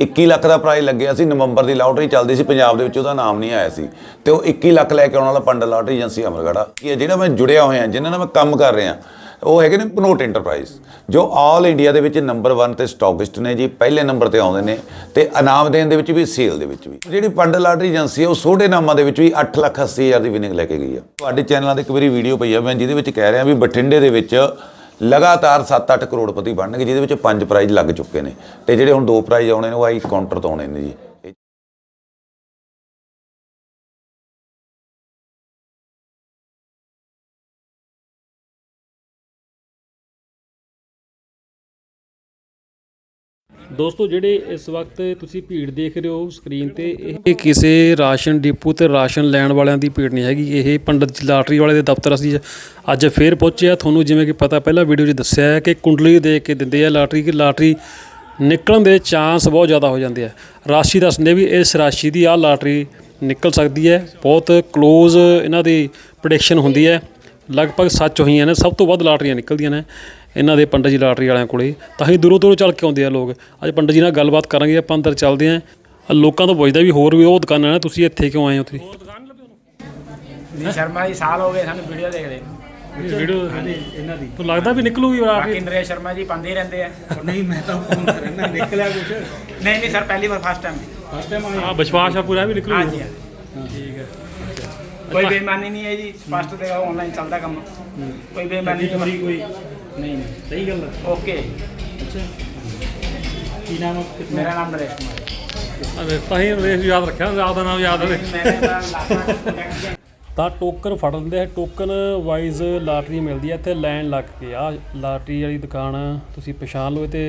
21 ਲੱਖ ਦਾ ਪ੍ਰਾਈਜ਼ ਲੱਗਿਆ ਸੀ, ਨਵੰਬਰ ਦੀ ਲਾਟਰੀ ਚੱਲਦੀ ਸੀ, ਪੰਜਾਬ ਦੇ ਵਿੱਚ ਉਹਦਾ ਨਾਮ ਨਹੀਂ ਆਇਆ ਸੀ। ਤੇ ਉਹ 21 ਲੱਖ ਲੈ ਕੇ ਆਉਣ ਵਾਲਾ ਪੰਡਲ ਲਾਟਰੀ ਏਜੰਸੀ ਅਮਰਗੜਾ। ਕੀ ਹੈ ਜਿਹੜਾ ਮੈਂ ਜੁੜਿਆ ਹੋਇਆ ਜਿਨ੍ਹਾਂ ਨਾਲ ਮੈਂ ਕੰਮ ਕਰ ਰਿਹਾ, ਉਹ ਹੈਗੇ ਨੇ ਪਨੋਟ ਇੰਟਰਪ੍ਰਾਈਜ਼ ਜੋ ਆਲ ਇੰਡੀਆ ਦੇ ਵਿੱਚ ਨੰਬਰ 1 ਤੇ ਸਟਾਕਿਸਟ ਨੇ ਜੀ, ਪਹਿਲੇ ਨੰਬਰ ਤੇ ਆਉਂਦੇ ਨੇ, ਤੇ ਇਨਾਮ ਦੇਣ ਦੇ ਵਿੱਚ ਵੀ ਸੇਲ ਦੇ ਵਿੱਚ ਵੀ। ਜਿਹੜੀ ਪੰਡਲ ਲਾਟਰੀ ਏਜੰਸੀ ਹੈ, ਉਹ ਛੋਟੇ ਨਾਮਾਂ ਦੇ ਵਿੱਚ ਵੀ 8 ਲੱਖ 80 ਹਜ਼ਾਰ ਦੀ ਵਿਨਿੰਗ ਲੈ ਕੇ ਗਈ ਆ ਤੁਹਾਡੇ ਚੈਨਲਾਂ ਤੇ ਇੱਕ ਵਾਰੀ ਵੀਡੀਓ ਪਈ ਆ ਮੈਂ ਜਿਹਦੇ ਵਿੱਚ ਕਹਿ ਰਿਹਾ ਵੀ ਬਠਿੰਡੇ ਦੇ ਵਿੱਚ ਲਗਾਤਾਰ 7-8 ਕਰੋੜਪਤੀ ਬਣਨਗੇ, ਜਿਹਦੇ ਵਿੱਚ ਪੰਜ ਪ੍ਰਾਈਜ਼ ਲੱਗ ਚੁੱਕੇ ਨੇ। ਤੇ ਜਿਹੜੇ ਹੁਣ ਦੋ ਪ੍ਰਾਈਜ਼ ਆਉਣੇ ਨੇ, ਉਹ ਆਈ ਕਾਊਂਟਰ ਤੋਂ ਆਉਣੇ ਨੇ ਜੀ। ਦੋਸਤੋ, ਜਿਹੜੇ ਇਸ ਵਕਤ ਤੁਸੀਂ ਭੀੜ ਦੇਖ ਰਹੇ ਹੋ ਸਕਰੀਨ ਤੇ, ਇਹ ਕਿਸੇ ਰਾਸ਼ਨ ਡਿਪੂ ਤੇ ਰਾਸ਼ਨ ਲੈਣ ਵਾਲਿਆਂ ਦੀ ਭੀੜ ਨਹੀਂ ਹੈਗੀ। ਇਹ ਪੰਡਤ ਜੀ ਲਾਟਰੀ ਵਾਲੇ ਦੇ ਦਫ਼ਤਰ ਅਸੀਂ ਅੱਜ ਫੇਰ ਪਹੁੰਚੇ ਆ। ਤੁਹਾਨੂੰ ਜਿਵੇਂ ਕਿ ਪਤਾ, ਪਹਿਲਾਂ ਵੀਡੀਓ 'ਚ ਦੱਸਿਆ ਹੈ ਕਿ ਕੁੰਡਲੀ ਦੇ ਕੇ ਦਿੰਦੇ ਆ ਲਾਟਰੀ ਕਿ ਲਾਟਰੀ ਨਿਕਲਣ ਦੇ ਚਾਂਸ ਬਹੁਤ ਜ਼ਿਆਦਾ ਹੋ ਜਾਂਦੇ ਆ। ਰਾਸ਼ੀ ਦੱਸਦੇ ਵੀ ਇਸ ਰਾਸ਼ੀ ਦੀ ਆ ਲਾਟਰੀ ਨਿਕਲ ਸਕਦੀ ਹੈ। ਬਹੁਤ ক্লোਜ਼ ਇਹਨਾਂ ਦੀ ਪ੍ਰੈਡਿਕਸ਼ਨ ਹੁੰਦੀ ਹੈ। ਲਗਭਗ ਸੱਚ ਹੋਈਆਂ ਨੇ ਸਭ ਤੋਂ ਵੱਧ ਲਾਟਰੀਆਂ ਨਿਕਲਦੀਆਂ ਨੇ ਇਹਨਾਂ ਦੇ ਪੰਡਤ ਜੀ ਲਾਟਰੀ ਵਾਲਿਆਂ ਕੋਲੇ। ਤਾਂ ਹੀ ਦੂਰੋਂ ਦੂਰੋਂ ਚੱਲ ਕੇ ਆਉਂਦੇ ਆ ਲੋਕ। ਅੱਜ ਪੰਡਤ ਜੀ ਨਾਲ ਗੱਲਬਾਤ ਕਰਾਂਗੇ ਆਪਾਂ ਅੰਦਰ ਚੱਲਦੇ ਆਂ ਲੋਕਾਂ ਤੋਂ ਪੁੱਛਦਾ ਵੀ ਹੋਰ ਵੀ ਉਹ ਦੁਕਾਨਾਂ ਨੇ ਤੁਸੀਂ ਇੱਥੇ ਕਿਉਂ ਆਏ ਹੋ ਤੁਸੀਂ ਜੀ ਸ਼ਰਮਾ ਜੀ ਸਾਲ ਹੋ ਗਏ ਸਾਨੂੰ ਵੀਡੀਓ ਦੇਖਦੇ ਵੀਡੀਓ ਇਹਨਾਂ ਦੀ। ਤੁਹਾਨੂੰ ਲੱਗਦਾ ਵੀ ਨਿਕਲੂਗੀ ਬਾਕੀ ਨਰੇਸ਼ ਸ਼ਰਮਾ ਜੀ ਪਾਉਂਦੇ ਹੀ ਰਹਿੰਦੇ ਆ। ਨਹੀਂ ਮੈਂ ਤਾਂ ਫੋਨ ਕਰਨਾ ਨਿਕਲਿਆ ਕੁਛ। ਨਹੀਂ ਨਹੀਂ ਸਰ ਪਹਿਲੀ ਵਾਰ ਫਸਟ ਟਾਈਮ ਫਸਟ ਟਾਈਮ ਹਾਂ। ਵਿਸ਼ਵਾਸ ਆ ਪੂਰਾ ਵੀ ਨਿਕਲੂਗੀ। ਹਾਂਜੀ ਹਾਂਜੀ। ਠੀਕ ਹੈ। ਕੋਈ ਬੇਈਮਾਨੀ ਨਹੀਂ ਹੈ ਜੀ ਸਪਸ਼ਟ ਤੇ ਆਨਲਾਈਨ ਚੱਲਦਾ ਕੰਮ। ਕੋਈ ਬੇਈਮਾਨੀ ਨਹੀਂ। ਕੋਈ ਨਹੀਂ ਨਹੀਂ। ਸਹੀ ਗੱਲ ਹੈ ਓਕੇ ਅੱਛਾ। ਕੀ ਨਾਮ ਹੈ ਕਿਤਨਾ ਮੇਰਾ ਨਾਮ ਨਰੇਸ਼ ਕੁਮਾਰ। ਹੈ। ਤਾਂ ਹੀ ਰੇਸ ਯਾਦ ਰੱਖਿਆ ਰਾਤ ਦਾ ਨਾਮ ਯਾਦ ਰਹੇ ਮੇਰੇ ਨਾਲ ਤਾਂ ਟੋਕਨ ਫੜ ਲੈਂਦੇ ਆ ਟੋਕਨ ਵਾਈਜ਼ ਲਾਟਰੀ ਮਿਲਦੀ ਹੈ ਇੱਥੇ ਲਾਈਨ ਲੱਗ ਕੇ। ਆ ਲਾਟਰੀ ਵਾਲੀ ਦੁਕਾਨ ਤੁਸੀਂ ਪਛਾਣ ਲਓ ਤੇ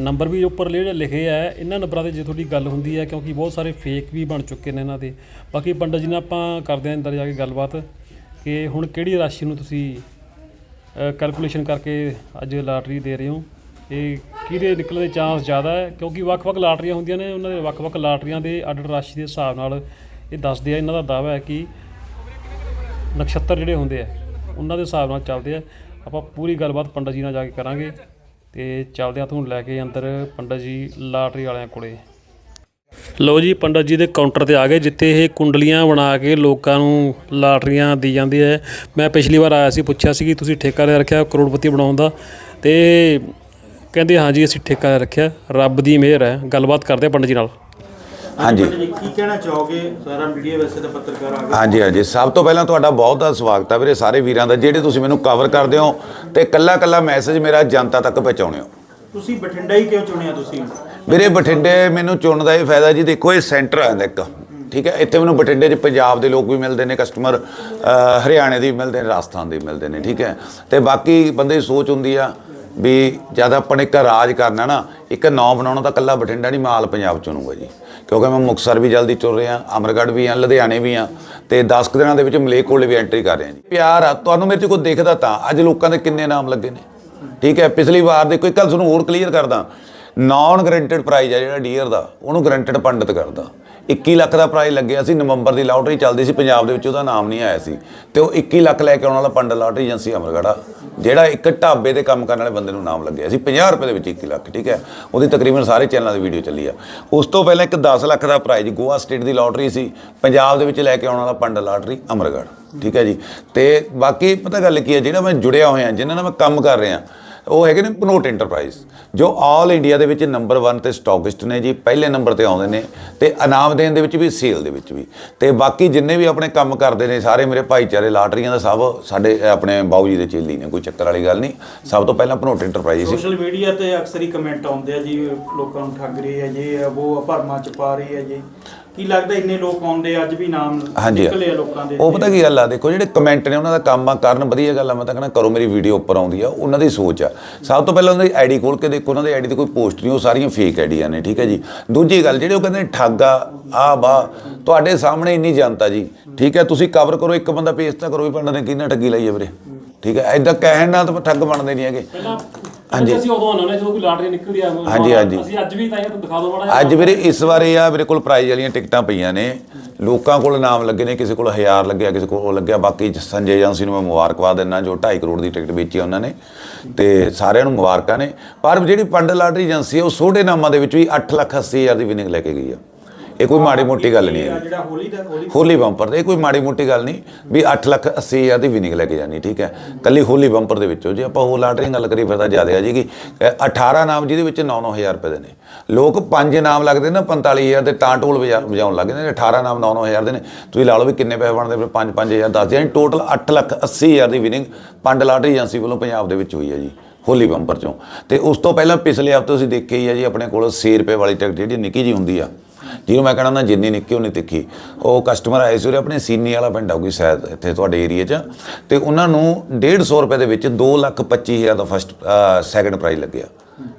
ਨੰਬਰ ਵੀ ਉੱਪਰ ਜਿਹੜੇ ਲਿਖੇ ਆ, ਇਹਨਾਂ ਨੰਬਰਾਂ ਤੇ ਜੇ ਤੁਹਾਡੀ ਗੱਲ ਹੁੰਦੀ ਹੈ ਕਿਉਂਕਿ ਬਹੁਤ ਸਾਰੇ ਫੇਕ ਵੀ ਬਣ ਚੁੱਕੇ ਨੇ ਇਹਨਾਂ ਦੇ। ਬਾਕੀ ਪੰਡਤ ਜੀ ਨਾਲ ਆਪਾਂ ਕਰਦੇ ਹਾਂ ਅੰਦਰ ਜਾ ਕੇ ਗੱਲਬਾਤ, ਕਿ ਹੁਣ ਕਿਹੜੀ ਰਾਸ਼ੀ ਨੂੰ ਤੁਸੀਂ ਕੈਲਕੂਲੇਸ਼ਨ ਕਰਕੇ ਅੱਜ ਲਾਟਰੀ ਦੇ ਰਹੇ ਹੋ? ਇਹ ਕਿਹਦੇ ਨਿਕਲਣ ਦੇ ਚਾਂਸ ਜ਼ਿਆਦਾ ਹੈ? ਕਿਉਂਕਿ ਵੱਖ-ਵੱਖ ਲਾਟਰੀਆਂ ਹੁੰਦੀਆਂ ਨੇ, ਉਹਨਾਂ ਦੇ ਵੱਖ-ਵੱਖ ਲਾਟਰੀਆਂ ਦੇ ਅੱਡ ਰਾਸ਼ੀ ਦੇ ਹਿਸਾਬ ਨਾਲ ਇਹ ਦੱਸਦੇ ਆ, ਇਹਨਾਂ ਦਾ ਦਾਅਵਾ ਹੈ ਕਿ ਨਕਸ਼ਤਰ ਜਿਹੜੇ ਹੁੰਦੇ ਆ, ਉਹਨਾਂ ਦੇ ਹਿਸਾਬ ਨਾਲ ਚੱਲਦੇ ਆ। ਆਪਾਂ ਪੂਰੀ ਗੱਲਬਾਤ ਪੰਡਤ ਜੀ ਨਾਲ ਜਾ ਕੇ ਕਰਾਂਗੇ। ਤੇ ਚੱਲਦਿਆਂ ਤੁਹਾਨੂੰ ਲੈ ਕੇ ਅੰਦਰ ਪੰਡਤ ਜੀ ਲਾਟਰੀ ਵਾਲਿਆਂ ਕੋਲੇ। ਲਓ ਜੀ, ਪੰਡਤ ਜੀ ਦੇ ਕਾਊਂਟਰ ਤੇ ਆ ਗਏ, ਜਿੱਥੇ ਇਹ ਕੁੰਡਲੀਆਂ ਬਣਾ ਕੇ ਲੋਕਾਂ ਨੂੰ ਲਾਟਰੀਆਂ ਦੀ ਜਾਂਦੀ ਹੈ। ਮੈਂ ਪਿਛਲੀ ਵਾਰ ਆਇਆ ਸੀ, ਪੁੱਛਿਆ ਸੀ ਕਿ ਤੁਸੀਂ ਠੇਕਾ ਲੈ ਰੱਖਿਆ ਕਰੋੜਪਤੀ ਬਣਾਉਣ ਦਾ, ਤੇ ਕਹਿੰਦੇ ਹਾਂ ਜੀ ਅਸੀਂ ਠੇਕਾ ਰੱਖਿਆ, ਰੱਬ ਦੀ ਮਿਹਰ ਹੈ। ਗੱਲਬਾਤ ਕਰਦੇ ਆ ਪੰਡਤ ਜੀ ਨਾਲ। ਹਾਂਜੀ। ਕੀ ਕਹਿਣਾ ਚਾਹੋਗੇ? ਸਾਰਾ ਮੀਡੀਆ ਵੈਸੇ ਤਾਂ ਪੱਤਰਕਾਰ ਆ ਗਏ। ਹਾਂਜੀ ਹਾਂਜੀ। ਸਭ ਤੋਂ ਪਹਿਲਾਂ ਤੁਹਾਡਾ ਬਹੁਤ ਬਹੁਤ ਸਵਾਗਤ ਹੈ ਵੀਰੇ ਸਾਰੇ ਵੀਰਾਂ ਦਾ ਜਿਹੜੇ ਤੁਸੀਂ ਮੈਨੂੰ ਕਵਰ ਕਰਦੇ ਹੋ ਤੇ ਕੱਲਾ ਕੱਲਾ ਮੈਸੇਜ ਮੇਰਾ ਜਨਤਾ ਤੱਕ ਪਹੁੰਚਾਉਣੇ ਹੋ। ਤੁਸੀਂ ਬਠਿੰਡਾ ਹੀ ਕਿਉਂ ਚੁਣਿਆ ਤੁਸੀਂ? ਵੀਰੇ ਬਠਿੰਡੇ ਮੈਨੂੰ ਚੁਣਨ ਦਾ ਇਹ ਫਾਇਦਾ ਜੀ ਦੇਖੋ ਇਹ ਸੈਂਟਰ ਆ ਜਾਂਦਾ ਇੱਕ। ਠੀਕ ਹੈ? ਇੱਥੇ ਮੈਨੂੰ ਬਠਿੰਡੇ 'ਚ ਪੰਜਾਬ ਦੇ ਲੋਕ ਵੀ ਮਿਲਦੇ ਨੇ ਕਸਟਮਰ ਹਰਿਆਣੇ ਦੇ ਵੀ ਮਿਲਦੇ ਨੇ ਰਾਜਸਥਾਨ ਦੇ ਵੀ ਮਿਲਦੇ ਨੇ ਠੀਕ ਹੈ? ਤੇ ਬਾਕੀ ਬੰਦੇ ਦੀ ਸੋਚ ਹੁੰਦੀ ਆ ਵੀ ਜਦ ਆਪਾਂ ਨੇ ਇੱਕ ਰਾਜ ਕਰਨਾ ਨਾ ਇੱਕ ਨਾਂ ਬਣਾਉਣਾ ਤਾਂ ਕੱਲਾ ਬਠਿੰਡਾ ਨਹੀਂ ਮਾਲ ਪੰਜਾਬ ਚੁਣੂਗਾ ਜੀ। ਕਿਉਂਕਿ ਮੈਂ ਮੁਕਤਸਰ ਵੀ ਜਲਦੀ ਚੁਣ ਰਿਹਾ, ਅਮਰਗੜ੍ਹ ਵੀ ਆ, ਲੁਧਿਆਣੇ ਵੀ ਆ, ਤੇ 10 ਕੁ ਦਿਨਾਂ ਦੇ ਵਿੱਚ ਮਲੇਰਕੋਟਲੇ ਵੀ ਐਂਟਰੀ ਕਰ ਰਿਹਾ ਜੀ। ਪਿਆਰ ਆ, ਤੁਹਾਨੂੰ ਮੇਰੇ 'ਚ ਕੋਈ ਦੇਖਦਾ ਤਾਂ, ਅੱਜ ਲੋਕਾਂ ਦੇ ਕਿੰਨੇ ਨਾਮ ਲੱਗੇ ਨੇ। ਠੀਕ ਹੈ, ਪਿਛਲੀ ਵਾਰ ਦੇ ਕੋਈ ਕੱਲ ਤੁਹਾਨੂੰ ਹੋਰ ਕਲੀਅਰ ਕਰਦਾ। ਨਾਨ ਗਰੰਟਡ ਪ੍ਰਾਈਜ਼ ਆ ਜਿਹੜਾ ਡੀਅਰ ਦਾ, ਉਹਨੂੰ ਗਰੰਟਡ ਪੰਡਤ ਕਰਦਾ। 21 ਲੱਖ ਦਾ ਪ੍ਰਾਈਜ਼ ਲੱਗਿਆ ਸੀ, ਨਵੰਬਰ ਦੀ ਲਾਟਰੀ ਚੱਲਦੀ ਸੀ, ਪੰਜਾਬ ਦੇ ਵਿੱਚ ਉਹਦਾ ਨਾਮ ਨਹੀਂ ਆਇਆ ਸੀ। ਤੇ ਉਹ 21 ਲੱਖ ਲੈ ਕੇ ਆਉਣ ਵਾਲਾ ਪੰਡਤ ਲਾਟਰੀ ਏਜੰਸੀ ਅਮਰਗੜਾ ਜਿਹੜਾ ਇੱਕ ਢਾਬੇ ਤੇ ਕੰਮ ਕਰਨ ਵਾਲੇ ਬੰਦੇ ਨੂੰ ਨਾਮ ਲੱਗਿਆ ਸੀ 50 ਰੁਪਏ ਦੇ ਵਿੱਚ 21 ਲੱਖ, ਠੀਕ ਹੈ? ਉਹਦੀ ਤਕਰੀਬਨ ਸਾਰੇ ਚੈਨਲਾਂ ਦੀ ਵੀਡੀਓ ਚੱਲੀ ਆ। ਉਸ ਤੋਂ ਪਹਿਲਾਂ ਇੱਕ 10 ਲੱਖ ਦਾ ਪ੍ਰਾਈਜ਼ ਗੋਆ ਸਟੇਟ ਦੀ ਲਾਟਰੀ ਸੀ, ਪੰਜਾਬ ਦੇ ਵਿੱਚ ਲੈ ਕੇ ਆਉਣ ਵਾਲਾ ਪੰਡਤ ਲਾਟਰੀ ਅਮਰਗੜ ਠੀਕ ਹੈ ਜੀ? ਤੇ ਬਾਕੀ ਪਤਾ ਗੱਲ ਕੀ ਹੈ ਜਿਹੜਾ ਮੈਂ ਜੁੜਿਆ ਹੋਇਆ, ਜਿਹਨਾਂ ਨਾਲ ਮੈਂ ਕੰਮ ਕਰ ਰਿਹਾ ਉਹ ਹੈਗੇ ਨੇ ਪਨੋਟ ਇੰਟਰਪ੍ਰਾਈਜ਼ ਜੋ ਆਲ ਇੰਡੀਆ ਦੇ ਵਿੱਚ ਨੰਬਰ 1 ਤੇ ਸਟਾਕਿਸਟ ਨੇ ਜੀ, ਪਹਿਲੇ ਨੰਬਰ ਤੇ ਆਉਂਦੇ ਨੇ ਤੇ ਇਨਾਮ ਦੇਣ ਦੇ ਵਿੱਚ ਵੀ ਸੇਲ ਦੇ ਵਿੱਚ ਵੀ। ਤੇ ਬਾਕੀ ਜਿੰਨੇ ਵੀ ਆਪਣੇ ਕੰਮ ਕਰਦੇ ਨੇ, ਸਾਰੇ ਮੇਰੇ ਭਾਈਚਾਰੇ ਲਾਟਰੀਆਂ ਦਾ ਸਭ ਸਾਡੇ ਆਪਣੇ ਬਾਊ ਜੀ ਦੇ ਚੇਲੀ ਨੇ, ਕੋਈ ਚੱਕਰ ਵਾਲੀ ਗੱਲ ਨਹੀਂ। ਸਭ ਤੋਂ ਪਹਿਲਾਂ ਪਨੋਟ ਇੰਟਰਪ੍ਰਾਈਜ਼ ਸੀ ਸੋਸ਼ਲ ਮੀਡੀਆ ਤੇ ਅਕਸਰ ਹੀ ਕਮੈਂਟ ਆਉਂਦੇ ਆ ਜੀ, ਲੋਕਾਂ ਨੂੰ ਠੱਗ ਰਹੀ ਹੈ ਜੀ, ਉਹ ਭਰਮਾਂ ਚ ਪਾ ਰਹੀ ਹੈ ਜੀ। ਕੀ ਲੱਗਦਾ ਇੰਨੇ ਲੋਕ ਆਉਂਦੇ ਅੱਜ ਵੀ ਨਾਮ ਹਾਂਜੀ। ਨਿਕਲੇ ਆ ਲੋਕਾਂ ਦੇ? ਉਹ ਪਤਾ ਕੀ ਗੱਲ ਆ ਦੇਖੋ ਜਿਹੜੇ ਕਮੈਂਟ ਨੇ ਉਹਨਾਂ ਦਾ ਕੰਮ ਆ ਕਰਨ ਵਧੀਆ ਗੱਲ ਆ ਮੈਂ ਤਾਂ ਕਹਿੰਦਾ ਕਰੋ ਮੇਰੀ ਵੀਡੀਓ ਉੱਪਰ ਆਉਂਦੀ ਆ ਉਹਨਾਂ ਦੀ ਸੋਚ ਆ। ਸਭ ਤੋਂ ਪਹਿਲਾਂ ਉਹਨਾਂ ਦੀ ਆਈਡੀ ਖੋਲ ਕੇ ਦੇਖੋ ਉਹਨਾਂ ਦੀ ਆਈਡੀ ਤੇ ਕੋਈ ਪੋਸਟ ਨਹੀਂ ਉਹ ਸਾਰੀਆਂ ਫੇਕ ਆਈਡੀਆਂ ਨੇ ਠੀਕ ਹੈ ਜੀ। ਦੂਜੀ ਗੱਲ ਜਿਹੜੇ ਉਹ ਕਹਿੰਦੇ ਨੇ ਠੱਗ ਆ ਆ ਬਾ ਤੁਹਾਡੇ ਸਾਹਮਣੇ ਇੰਨੀ ਜਨਤਾ ਜੀ ਠੀਕ ਹੈ ਤੁਸੀਂ ਕਵਰ ਕਰੋ ਇੱਕ ਬੰਦਾ ਪੇਜ ਤਾਂ ਕਰੋ ਵੀ ਪੰਡ ਨੇ ਕਿਹਨੇ ਠੱਗੀ ਲਈ ਹੈ ਵੀਰੇ ਠੀਕ ਹੈ ਐਦਾਂ ਕਹਿਣ ਨਾਲ ਤਾਂ ਠੱਗ ਬਣਦੇ ਨਹੀਂ ਹੈਗੇ। ਪਹਿਲਾਂ ਹਾਂਜੀ। ਅਸੀਂ ਉਦੋਂ ਹੁੰਦੇ ਜਦੋਂ ਕੋਈ ਲਾਟਰੀ ਨਿਕਲਦੀ ਆ ਹਾਂਜੀ, ਹਾਂਜੀ। ਅਸੀਂ ਅੱਜ ਵੀ ਤਾਂ ਇਹ ਦਿਖਾ ਦਿਓ ਮਾੜਾ। ਅੱਜ ਵੀਰੇ ਇਸ ਵਾਰ ਇਹ ਆ ਮੇਰੇ ਕੋਲ ਪ੍ਰਾਈਜ਼ ਵਾਲੀਆਂ ਟਿਕਟਾਂ ਪਈਆਂ ਨੇ ਲੋਕਾਂ ਕੋਲ ਨਾਮ ਲੱਗੇ ਨੇ ਕਿਸੇ ਕੋਲ 1000 ਲੱਗਿਆ ਕਿਸੇ ਕੋਲ ਉਹ ਲੱਗਿਆ ਬਾਕੀ ਸੰਜੇ ਏਜੰਸੀ ਨੂੰ ਮੈਂ ਮੁਬਾਰਕਬਾਦ ਦਿੰਦਾ ਜੋ 2.5 ਕਰੋੜ ਦੀ ਟਿਕਟ ਵੇਚੀ ਆ ਉਹਨਾਂ ਨੇ ਤੇ ਸਾਰਿਆਂ ਨੂੰ ਮੁਬਾਰਕਾਂ ਨੇ ਪਰ ਜਿਹੜੀ ਪੰਡ ਲਾਟਰੀ ਏਜੰਸੀ ਹੈ ਉਹ ਛੋਟੇ ਨਾਮਾਂ ਦੇ ਵਿੱਚ ਵੀ 8 ਲੱਖ 80 ਹਜ਼ਾਰ ਦੀ ਵਿਨਿੰਗ ਲੈ ਕੇ ਗਈ ਆ ਇਹ ਕੋਈ ਮਾੜੀ ਮੋਟੀ ਗੱਲ ਨਹੀਂ ਹੈ। ਆ ਜਿਹੜਾ ਹੋਲੀ ਦਾ ਹੋਲੀ ਹੋਲੀ ਬੰਪਰ ਇਹ ਕੋਈ ਮਾੜੀ ਮੋਟੀ ਗੱਲ ਨਹੀਂ ਵੀ 8 ਲੱਖ 80 ਹਜ਼ਾਰ ਦੀ ਵਿਨਿੰਗ ਲੈ ਕੇ ਜਾਣੀ ਠੀਕ ਹੈ? ਕੱਲੀ ਹੋਲੀ ਬੰਪਰ ਦੇ ਵਿੱਚੋਂ ਜੇ ਆਪਾਂ ਹੋਰ ਲਾਟਰੀ ਗੱਲ ਕਰੀਏ ਫਿਰ ਤਾਂ ਜ਼ਿਆਦਾ ਆ ਜੀਗੀ 18 ਨਾਮ ਜਿਹਦੇ ਵਿੱਚ 9-9000 ਰੁਪਏ ਦੇ ਨੇ। ਲੋਕ ਪੰਜ ਨਾਮ ਲੱਗਦੇ ਨੇ 45000 ਦੇ ਤਾਂ ਢੋਲ ਵਜਾ- ਵਜਾਉਣ ਲੱਗਦੇ ਨੇ 18 ਨਾਮ 9-9000 ਦੇ ਨੇ। ਤੁਸੀਂ ਲਾ ਲਓ ਵੀ ਕਿੰਨੇ ਪੈਸੇ ਬਣਦੇ ਫਿਰ 5-5000 10 ਯਾਨੀ ਟੋਟਲ 8 ਲੱਖ 80 ਹਜ਼ਾਰ ਦੀ ਵਿਨਿੰਗ ਪੰਡ ਲਾਟਰੀ ਏਜੰਸੀ ਵੱਲੋਂ ਪੰਜਾਬ ਦੇ ਵਿੱਚ ਹੋਈ ਹੈ ਜੀ ਹੋਲੀ ਬੰਪਰ ਚੋਂ। ਤੇ ਉਸ ਤੋਂ ਪਹਿਲਾਂ ਪਿਛਲੇ ਹਫ਼ਤੇ ਤੁਸੀਂ ਦੇਖਿਆ ਹੀ ਹੈ ਜੀ ਆਪਣੇ ਕੋਲ 100 ਰੁਪਏ ਵਾਲੀ ਟਿਕਟ ਜਿਹੜੀ ਨਿੱਕੀ ਜੀ ਹੁੰਦੀ ਆ। ਜਿਹਨੂੰ ਮੈਂ ਕਹਿਣਾ ਨਾ ਜਿੰਨੀ ਨਿੱਕੀ ਉਹਨੇ ਤਿੱਖੀ। ਉਹ ਕਸਟਮਰ ਆਏ ਸੀ ਉਰੇ ਆਪਣੇ ਸੀਨੀ ਵਾਲਾ ਪਿੰਡ ਆਊਗੀ ਸ਼ਾਇਦ, ਇੱਥੇ ਤੁਹਾਡੇ ਏਰੀਆ 'ਚ। ਤੇ ਉਹਨਾਂ ਨੂੰ 150 ਰੁਪਏ ਦੇ ਵਿੱਚ 225000 ਦਾ ਫਸਟ ਸੈਕੰਡ ਪ੍ਰਾਈਜ਼ ਲੱਗਿਆ।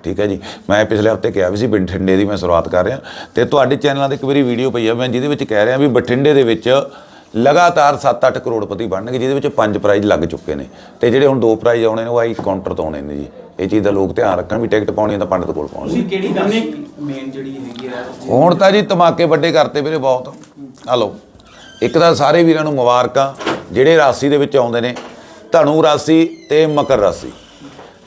ਠੀਕ ਹੈ ਜੀ? ਮੈਂ ਪਿਛਲੇ ਹਫ਼ਤੇ ਕਿਹਾ ਵੀ ਸੀ ਬਠਿੰਡੇ ਦੀ ਮੈਂ ਸ਼ੁਰੂਆਤ ਕਰ ਰਿਹਾ। ਤੇ ਤੁਹਾਡੇ ਚੈਨਲਾਂ ਤੇ ਇੱਕ ਵਾਰੀ ਵੀਡੀਓ ਪਈ ਆ, ਮੈਂ ਜਿਹਦੇ ਵਿੱਚ ਕਹਿ ਰਿਹਾ ਵੀ ਬਠਿੰਡੇ ਦੇ ਵਿੱਚ ਲਗਾਤਾਰ 7-8 ਕਰੋੜਪਤੀ ਬਣਨਗੇ, ਜਿਹਦੇ ਵਿੱਚ ਪੰਜ ਪ੍ਰਾਈਜ਼ ਲੱਗ ਚੁੱਕੇ ਨੇ। ਤੇ ਜਿਹੜੇ ਹੁਣ ਦੋ ਪ੍ਰਾਈਜ਼ ਆਉਣੇ ਨੇ, ਉਹ ਆਈ ਕਾਊਂਟਰ ਤੋਂ ਆਉਣੇ ਨੇ ਜੀ। ਇਹ ਚੀਜ਼ ਦਾ ਲੋਕ ਧਿਆਨ ਰੱਖਣ ਵੀ ਟਿਕਟ ਪਾਉਣੀ ਤਾਂ ਪੰਡਤ ਕੋਲ ਪਾਉਣੀ ਤੁਸੀਂ ਕਿਹੜੀ ਦੱਸੀ ਮੇਨ ਜਿਹੜੀ ਹੈਗੀ ਆ ਹੁਣ ਤਾਂ ਜੀ ਧਮਾਕੇ ਵੱਡੇ ਕਰਤੇ ਵੀਰੇ ਬਹੁਤ। ਹਲੋ ਇੱਕ ਤਾਂ ਸਾਰੇ ਵੀਰਾਂ ਨੂੰ ਮੁਬਾਰਕਾਂ ਜਿਹੜੇ ਰਾਸ਼ੀ ਦੇ ਵਿੱਚ ਆਉਂਦੇ ਨੇ ਧਨੂ ਰਾਸ਼ੀ ਤੇ ਮਕਰ ਰਾਸ਼ੀ।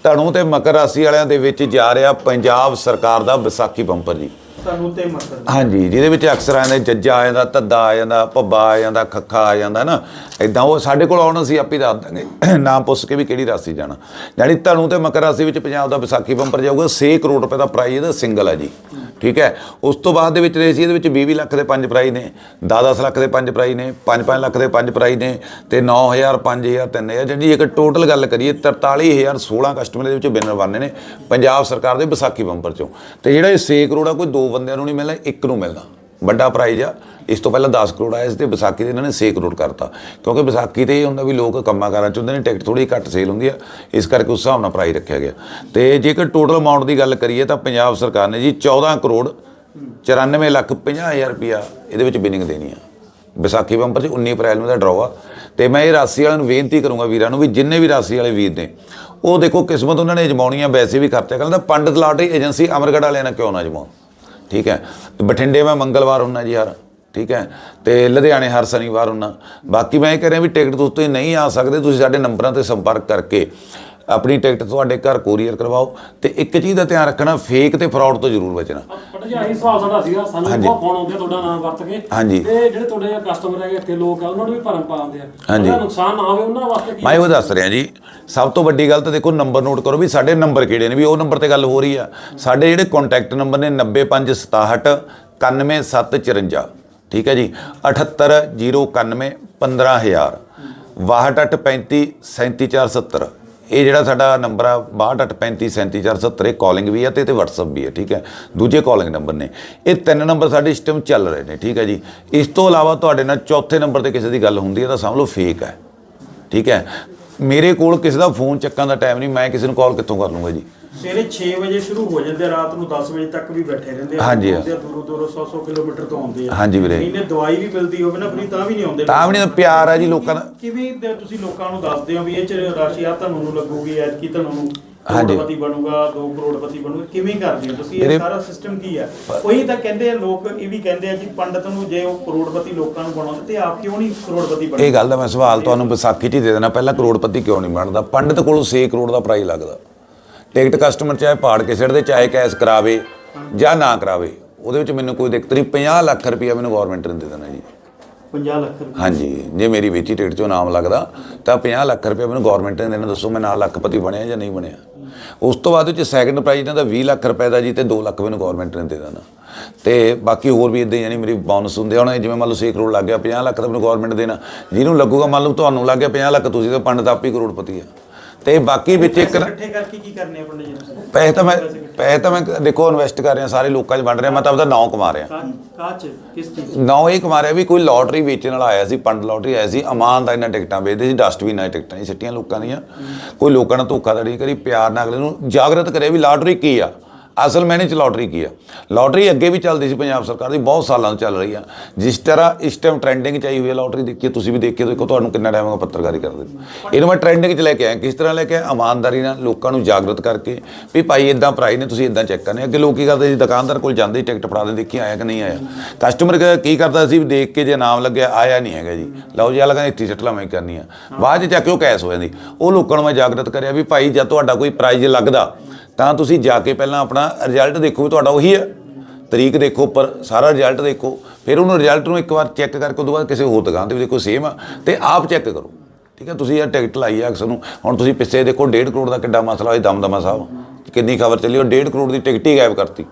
ਧਨੂ ਤੇ ਮਕਰ ਰਾਸ਼ੀ ਵਾਲਿਆਂ ਦੇ ਵਿੱਚ ਜਾ ਰਿਹਾ ਪੰਜਾਬ ਸਰਕਾਰ ਦਾ ਵਿਸਾਖੀ ਬੰਪਰ ਜੀ। ਤੁਹਾਨੂੰ ਤੇ ਮਤਲਬ ਹਾਂਜੀ, ਜਿਹਦੇ ਵਿੱਚ ਅਕਸਰ ਆਉਂਦੇ ਜੱਜਾ ਆ ਜਾਂਦਾ, ਧੱਦਾ ਆ ਜਾਂਦਾ, ਭੱਬਾ ਆ ਜਾਂਦਾ, ਖੱਖਾ ਆ ਜਾਂਦਾ ਨਾ। ਇਦਾਂ ਉਹ ਸਾਡੇ ਕੋਲ ਆਉਣ ਅਸੀਂ ਆਪੇ ਦੱਸ ਦਾਂਗੇ ਨਾਮ ਪੁੱਛ ਕੇ ਵੀ ਕਿਹੜੀ ਰਾਸ਼ੀ ਜਾਣਾ। ਯਾਨੀ ਧਨੂ ਤੇ ਮਕਰ ਰਾਸ਼ੀ ਵਿੱਚ ਪੰਜਾਬ ਦਾ ਵਿਸਾਖੀ ਬੰਪਰ ਜਾਊਗਾ 6 ਕਰੋੜ ਰੁਪਏ ਦਾ ਪ੍ਰਾਈਜ਼ ਇਹਦਾ ਸਿੰਗਲ ਹੈ ਜੀ। ਠੀਕ ਹੈ? ਉਸ ਤੋਂ ਬਾਅਦ ਦੇ ਵਿੱਚ ਰਹੇ ਸੀ, ਇਹਦੇ ਵਿੱਚ 20 ਲੱਖ ਦੇ ਪੰਜ ਪ੍ਰਾਈਜ਼ ਨੇ 10-10 ਲੱਖ ਦੇ ਪੰਜ ਪ੍ਰਾਈਜ਼ ਨੇ 5-5 ਲੱਖ ਦੇ ਪੰਜ ਪ੍ਰਾਈਜ਼ ਨੇ ਤੇ 9000 5000 3000 ਜਿਹੜੀ ਇੱਕ ਟੋਟਲ ਗੱਲ ਕਰੀਏ 43016 ਕਸਟਮਰ ਦੇ ਵਿੱਚ ਵਿਨਰ ਬਣਨੇ ਨੇ ਪੰਜਾਬ ਸਰਕਾਰ ਦੇ ਵਿਸਾਖੀ ਬੰਪਰ ਚੋਂ। ਤੇ ਜਿਹੜਾ ਇਹ 6 ਕਰੋੜ ਆ, ਕੋਈ ਦੋ ਬੰਦਿਆਂ ਨੂੰ ਨਹੀਂ ਮਿਲਣਾ, ਇੱਕ ਨੂੰ ਮਿਲਣਾ। ਵੱਡਾ ਪ੍ਰਾਈਜ਼ ਆ, ਇਸ ਤੋਂ ਪਹਿਲਾਂ 10 ਕਰੋੜ ਆਇਆ ਸੀ ਤੇ ਵਿਸਾਖੀ 'ਤੇ ਇਹਨਾਂ ਨੇ 6 ਕਰੋੜ ਕਰਤਾ। ਕਿਉਂਕਿ ਵਿਸਾਖੀ ਤੇ ਇਹ ਹੁੰਦਾ ਵੀ ਲੋਕ ਕੰਮਾਂ ਕਾਰਾਂ ਚ ਹੁੰਦੇ ਨੇ, ਟਿਕਟ ਥੋੜੀ ਘੱਟ ਸੇਲ ਹੁੰਦੀ ਆ, ਇਸ ਕਰਕੇ ਉਸ ਹਿਸਾਬ ਨਾਲ ਪ੍ਰਾਈਜ਼ ਰੱਖਿਆ ਗਿਆ। ਤੇ ਜੇਕਰ ਟੋਟਲ ਅਮਾਉਂਟ ਦੀ ਗੱਲ ਕਰੀਏ ਤਾਂ ਪੰਜਾਬ ਸਰਕਾਰ ਨੇ ਜੀ 14 ਕਰੋੜ 94 ਲੱਖ 50 ਹਜ਼ਾਰ ਰੁਪਿਆ ਇਹਦੇ ਵਿੱਚ ਬਿਨਿੰਗ ਦੇਣੀ ਆ। ਵਿਸਾਖੀ ਬੰਪਰ 'ਚ 19 ਅਪ੍ਰੈਲ ਨੂੰ ਦਾ ਡਰਾਅ ਆ। ਤੇ ਮੈਂ ਇਹ ਰਾਸੀ ਵਾਲਿਆਂ ਨੂੰ ਬੇਨਤੀ ਕਰੂੰਗਾ ਵੀਰਾਂ ਨੂੰ ਵੀ ਜਿੰਨੇ ਵੀ ਰਾਸੀ ਵਾਲੇ ਵੀਰ ਨੇ, ਉਹ ਦੇਖੋ ਕਿਸਮਤ ਉਹਨਾਂ ਨੇ ਅਜਮਾਉਣੀ ਆ, ਵੈਸੇ ਵੀ ਖਰਚਾ ਕਰਨ। ਦਾ ਪੰਡਤ ਲਾਟਰੀ ਏਜੰਸੀ ਅਮਰਗੜ੍ਹ ਵਾਲਿਆਂ ਨਾਲ ਕਿਉਂ ਨਾ ਅਜਮਾਉਣ? ਠੀਕ ਹੈ? ਬਠਿੰਡੇ ਮੈਂ ਮੰਗਲਵਾਰ ਹੁੰਨਾ ਜੀ ਹਰ, ਠੀਕ ਹੈ? ਤੇ ਲੁਧਿਆਣੇ ਹਰ ਸ਼ਨੀਵਾਰ ਹੁੰਨਾ। ਬਾਕੀ ਮੈਂ ਇਹ ਕਹਿ ਰਿਹਾ ਵੀ ਟਿਕਟ ਤੁਸੀਂ ਨਹੀਂ ਆ ਸਕਦੇ, ਤੁਸੀਂ ਸਾਡੇ ਨੰਬਰਾਂ ਤੇ ਸੰਪਰਕ ਕਰਕੇ ਆਪਣੀ ਟਿਕਟ ਤੁਹਾਡੇ ਘਰ ਕੋਰੀਅਰ ਕਰਵਾਓ ਤੇ ਇੱਕ ਚੀਜ਼ ਦਾ ਧਿਆਨ ਰੱਖਣਾ ਫੇਕ ਤੇ ਫਰਾਡ ਤੋਂ ਜ਼ਰੂਰ ਬਚਣਾ। ਪਤਾ ਜੀ ਆਹੀ ਸਵਾਲ ਸਾਡਾ ਸੀਗਾ ਸਾਨੂੰ ਬਹੁਤ ਫੋਨ ਆਉਂਦੇ ਆ ਤੁਹਾਡਾ ਨਾਮ ਵਰਤ ਕੇ। ਹਾਂਜੀ। ਤੇ ਜਿਹੜੇ ਤੁਹਾਡੇ ਕਸਟਮਰ ਹੈਗੇ ਇੱਥੇ ਲੋਕ ਆ ਉਹਨਾਂ ਨੂੰ ਵੀ ਭਰਮ ਪਾ ਦਿੰਦੇ ਆ। ਹਾਂਜੀ। ਉਹਦਾ ਨੁਕਸਾਨ ਨਾ ਹੋਵੇ ਉਹਨਾਂ ਵਾਸਤੇ ਕੀ ਮੈਂ ਉਹ ਦੱਸ ਰਿਹਾ ਜੀ ਸਭ ਤੋਂ ਵੱਡੀ ਗੱਲ ਤਾਂ ਦੇਖੋ ਨੰਬਰ ਨੋਟ ਕਰੋ ਵੀ ਸਾਡੇ ਨੰਬਰ ਕਿਹੜੇ ਨੇ ਵੀ ਉਹ ਨੰਬਰ ਤੇ ਗੱਲ ਹੋ ਰਹੀ ਆ। ਸਾਡੇ ਜਿਹੜੇ ਕੰਟੈਕਟ ਨੰਬਰ ਨੇ 90567 91754 ਠੀਕ ਹੈ ਜੀ 78091 15000 62835 37470 ਇਹ ਜਿਹੜਾ ਸਾਡਾ ਨੰਬਰ ਆ 6235 37470 ਇਹ ਕਾਲਿੰਗ ਵੀ ਆ ਤੇ ਤੇ WhatsApp ਵੀ ਹੈ ਠੀਕ ਹੈ? ਦੂਜੇ ਕਾਲਿੰਗ ਨੰਬਰ ਨੇ। ਇਹ ਤਿੰਨ ਨੰਬਰ ਸਾਡੇ ਸਿਸਟਮ ਚੱਲ ਰਹੇ ਨੇ, ਠੀਕ ਹੈ ਜੀ? ਇਸ ਤੋਂ ਇਲਾਵਾ ਤੁਹਾਡੇ ਨਾਲ ਚੌਥੇ ਨੰਬਰ ਤੇ ਕਿਸੇ ਦੀ ਗੱਲ ਹੁੰਦੀ ਹੈ ਤਾਂ ਸਮਝ ਲਓ ਫੇਕ ਹੈ, ਠੀਕ ਹੈ? ਮੇਰੇ ਕੋਲ ਕਿਸੇ ਦਾ ਫੋਨ ਚੱਕਣ ਦਾ ਟਾਈਮ ਨਹੀਂ, ਮੈਂ ਕਿਸੇ ਨੂੰ ਕਾਲ ਕਿੱਥੋਂ ਕਰ ਲੂੰਗਾ ਜੀ? ਸਵੇਰੇ 6 ਵਜੇ ਸ਼ੁਰੂ ਹੋ ਜਾਂਦੇ ਆ, ਰਾਤ ਨੂੰ 10 ਵਜੇ ਤੱਕ ਵੀ ਬੈਠੇ ਰਹਿੰਦੇ ਹਾਂਜੀ। ਆਉਂਦੇ ਆ ਦੂਰੋਂ ਦੂਰੋਂ 100 100 ਕਿਲੋਮੀਟਰ ਤੋਂ ਆਉਂਦੇ ਆ। ਹਾਂਜੀ ਵੀਰੇ। ਇਹਨੇ ਦਵਾਈ ਵੀ ਮਿਲਦੀ ਹੋਵੇ ਨਾ ਆਪਣੀ ਤਾਂ ਵੀ ਨਹੀਂ ਆਉਂਦੇ। ਤਾਂ ਵੀ ਨਹੀਂ ਪਿਆਰ ਆ ਜੀ ਲੋਕਾਂ ਦਾ। ਕਿਵੇਂ ਦੇ ਤੁਸੀਂ ਲੋਕਾਂ ਨੂੰ ਦੱਸਦੇ ਹੋ ਵੀ ਇਹ ਚ ਰਾਸ਼ੀ ਆ ਤੁਹਾਨੂੰ ਨੂੰ ਲੱਗੂਗੀ ਐਤਕੀ ਤੁਹਾਨੂੰ ਨੂੰ ਹਾਂਜੀ। ਕਰੋੜਪਤੀ ਬਣੂਗਾ 2 ਕਰੋੜਪਤੀ ਬਣੂਗਾ ਕਿਵੇਂ ਕਰਦੇ ਹੋ ਤੁਸੀਂ? ਇਹ ਸਾਰਾ ਸਿਸਟਮ ਕੀ ਆ? ਉਹੀ ਤਾਂ ਕਹਿੰਦੇ ਆ ਲੋਕ ਇਹ ਵੀ ਕਹਿੰਦੇ ਆ ਜੀ ਪੰਡਤ ਨੂੰ ਜੇ ਉਹ ਕਰੋੜਪਤੀ ਲੋਕਾਂ ਨੂੰ ਬਣਾਉਂਦੇ ਤੇ ਆਪ ਕਿਉਂ ਨਹੀਂ ਕਰੋੜਪਤੀ ਬਣਦੇ? ਇਹ ਗੱਲ ਦਾ ਮੈਂ ਸਵਾਲ ਤੁਹਾਨੂੰ ਵਿਸਾਖੀ 'ਚ ਹੀ ਦੇ ਦੇਣਾ ਪਹਿਲਾਂ ਕਰੋੜਪਤੀ ਕਿਉਂ ਨਹੀਂ ਬਣਦਾ? ਪੰਡਤ ਕੋਲ 6 ਕਰੋੜ ਦਾ ਪ੍ਰਾਈਜ਼ ਲੱਗਦਾ। ਟਿਕਟ ਕਸਟਮਰ ਚਾਹੇ ਪਾੜ ਕੇ ਸਿੱਟਦੇ ਚਾਹੇ ਕੈਸ਼ ਕਰਾਵੇ ਜਾਂ ਨਾ ਕਰਾਵੇ ਉਹਦੇ ਵਿੱਚ ਮੈਨੂੰ ਕੋਈ ਦਿੱਕਤ ਨਹੀਂ। 50 ਲੱਖ ਰੁਪਇਆ ਮੈਨੂੰ ਗਵਰਨਮੈਂਟ ਨੇ ਦੇ ਦੇਣਾ ਜੀ। 50 ਲੱਖ ਰੁਪਏ ਹਾਂਜੀ ਜੇ ਮੇਰੀ ਵੇਚੀ ਟਿਕਟ 'ਚੋਂ ਨਾਮ ਲੱਗਦਾ ਤਾਂ 50 ਲੱਖ ਰੁਪਏ ਮੈਨੂੰ ਗਵਰਨਮੈਂਟ ਨੇ ਦੇਣਾ। ਦੱਸੋ ਮੈਂ ਨਾਲ ਲੱਖਪਤੀ ਬਣਿਆ ਜਾਂ ਨਹੀਂ ਬਣਿਆ? ਉਸ ਤੋਂ ਬਾਅਦ ਵਿੱਚ ਸੈਕੰਡ ਪ੍ਰਾਈਜ਼ ਇਹਨਾਂ ਦਾ 20 ਲੱਖ ਰੁਪਏ ਦਾ ਜੀ ਤੇ 2 ਲੱਖ ਮੈਨੂੰ ਗਵਰਨਮੈਂਟ ਨੇ ਦੇ ਦੇਣਾ। ਤੇ ਬਾਕੀ ਹੋਰ ਵੀ ਇਦਾਂ ਯਾਨੀ ਮੇਰੀ ਬੋਨਸ ਹੁੰਦੇ ਹੁਣ ਜਿਵੇਂ ਮੰਨ ਲਓ 6 ਕਰੋੜ ਲੱਗ ਗਿਆ 50 ਲੱਖ ਤਾਂ ਮੈਨੂੰ ਗਵਰਨਮੈਂਟ ਦੇਣਾ। ਜਿਹਨੂੰ ਲੱਗੂਗਾ ਮੰਨ ਲਓ ਤੁਹਾਨੂੰ ਲੱਗ ਗਿਆ 50 ਲੱਖ ਤੁਸੀਂ ਤਾਂ ਪੰਡਤ ਆਪ ਕਰੋੜਪਤੀ ਆ। ਤੇ ਬਾਕੀ ਵਿੱਚ ਇੱਕ ਇਕੱਠੇ ਕਰਕੇ ਕੀ ਕਰਨੇ ਆ ਪੰਡਤ ਜੀ ਪੈਸੇ ਤਾਂ ਮੈਂ ਪੈਸੇ ਤਾਂ ਮੈਂ ਦੇਖੋ ਇਨਵੈਸਟ ਕਰ ਰਿਹਾ ਸਾਰੇ ਲੋਕਾਂ 'ਚ ਵੰਡ ਰਿਹਾ ਮੈਂ ਤਾਂ ਆਪਦਾ ਨਾਂ ਕਮਾ ਰਿਹਾ। ਕਾਚ ਕਿਸ ਚੀਜ਼ ਨਾਂ ਇਹ ਕਮਾ ਰਿਹਾ ਵੀ ਕੋਈ ਲੋਟਰੀ ਵੇਚਣ ਵਾਲਾ ਆਇਆ ਸੀ ਪੰਡ ਲੋਟਰੀ ਆਇਆ ਸੀ ਅਮਾਨ ਦਾ ਇਹਨਾਂ ਟਿਕਟਾਂ ਵੇਚਦੇ ਸੀ ਡਸਟਬਿਨ ਨਾਲ ਟਿਕਟਾਂ ਨਹੀਂ ਸਿੱਟੀਆਂ ਲੋਕਾਂ ਦੀਆਂ। ਕੋਈ ਲੋਕਾਂ ਨਾਲ ਧੋਖਾਧੜੀ ਕਰੀ ਪਿਆਰ ਨਾਲ ਅਗਲੇ ਨੂੰ ਜਾਗਰਤ ਕਰਿਆ ਵੀ ਲਾਟਰੀ ਕੀ ਆ? ਅਸਲ ਮੈਨੇ ਚ ਲਾਟਰੀ ਕੀ ਆ। ਲਾਟਰੀ ਅੱਗੇ ਵੀ ਚੱਲਦੀ ਸੀ ਪੰਜਾਬ ਸਰਕਾਰ ਦੀ, ਬਹੁਤ ਸਾਲਾਂ ਤੋਂ ਚੱਲ ਰਹੀ ਆ। ਜਿਸ ਤਰ੍ਹਾਂ ਇਸ ਟਾਈਮ ਟ੍ਰੈਂਡਿੰਗ ਚ ਆਈ ਹੋਈ ਹੈ ਲਾਟਰੀ ਦੇਖੀਏ, ਤੁਸੀਂ ਵੀ ਦੇਖਿਓ ਦੇਖੋ, ਤੁਹਾਨੂੰ ਕਿੰਨਾ ਟਾਈਮ ਹੋ ਪੱਤਰਕਾਰੀ ਕਰਦੇ ਨੂੰ। ਇਹਨੂੰ ਮੈਂ ਟ੍ਰੈਂਡਿੰਗ ਚ ਲੈ ਕੇ ਆਇਆ, ਕਿਸ ਤਰ੍ਹਾਂ ਲੈ ਕੇ ਆਇਆ? ਇਮਾਨਦਾਰੀ ਨਾਲ ਲੋਕਾਂ ਨੂੰ ਜਾਗਰਤ ਕਰਕੇ ਵੀ ਭਾਈ ਇਦਾਂ ਪ੍ਰਾਈਸ ਨੇ, ਤੁਸੀਂ ਇਦਾਂ ਚੈੱਕ ਕਰਨੇ ਅੱਗੇ ਲੋਕ ਕੀ ਕਰਦੇ ਸੀ, ਦੁਕਾਨਦਾਰ ਕੋਲ ਜਾਂਦੇ ਹੀ ਟਿਕਟ ਫੜਾ ਦੇ ਦੇਖੀ ਆਇਆ ਕਿ ਨਹੀਂ ਆਇਆ। ਕਸਟਮਰ ਕੀ ਕਰਦਾ ਸੀ, ਵੀ ਦੇਖ ਕੇ ਜੇ ਨਾਮ ਲੱਗਿਆ, ਆਇਆ ਨਹੀਂ ਹੈਗਾ ਜੀ। ਲਓ ਜੀ ਆ ਲਗਾ ਇੱਥੇ ਸੱਟ ਮੈਂ ਕਰਨੀ ਆ ਬਾਅਦ ਚ ਜਾ ਕੇ ਉਹ ਕੈਸ਼ ਹੋ ਜਾਂਦੀ। ਉਹ ਲੋਕਾਂ ਨੂੰ ਮੈਂ ਜਾਗਰਤ ਕਰਿਆ ਵੀ ਭਾਈ, ਜਦ ਤੁਹਾਡਾ ਕੋਈ ਪ੍ਰਾਈਜ਼ ਲੱਗਦਾ ਤਾਂ ਤੁਸੀਂ ਜਾ ਕੇ ਪਹਿਲਾਂ ਆਪਣਾ ਰਿਜ਼ਲਟ ਦੇਖੋ ਵੀ ਤੁਹਾਡਾ ਉਹੀ ਹੈ। ਤਰੀਕ ਦੇਖੋ ਉੱਪਰ, ਸਾਰਾ ਰਿਜ਼ਲਟ ਦੇਖੋ। ਫਿਰ ਉਹਨੂੰ ਰਿਜ਼ਲਟ ਨੂੰ ਇੱਕ ਵਾਰ ਚੈੱਕ ਕਰਕੇ ਉਦੋਂ ਬਾਅਦ ਕਿਸੇ ਹੋਰ ਦੁਕਾਨ ਤੇ ਵੀ ਦੇਖੋ ਸੇਮ ਆ। ਤੇ ਆਪ ਚੈੱਕ ਕਰੋ। ਠੀਕ ਹੈ, ਤੁਸੀਂ ਇਹ ਟਿਕਟ ਲਾਈ ਆ ਅਕਸਰ ਨੂੰ। ਹੁਣ ਤੁਸੀਂ ਪਿੱਛੇ ਦੇਖੋ 1.5 ਕਰੋੜ ਦਾ ਕਿੱਡਾ ਮਸਲਾ ਹੋਇਆ ਦਮਦਮਾ ਸਾਹਿਬ। ਕਿੰਨੀ ਖਬਰ ਚੱਲੀ, ਉਹ 1.5 ਕਰੋੜ ਦੀ ਟਿਕਟ ਹੀ ਗਾਇਬ ਕਰਤੀ।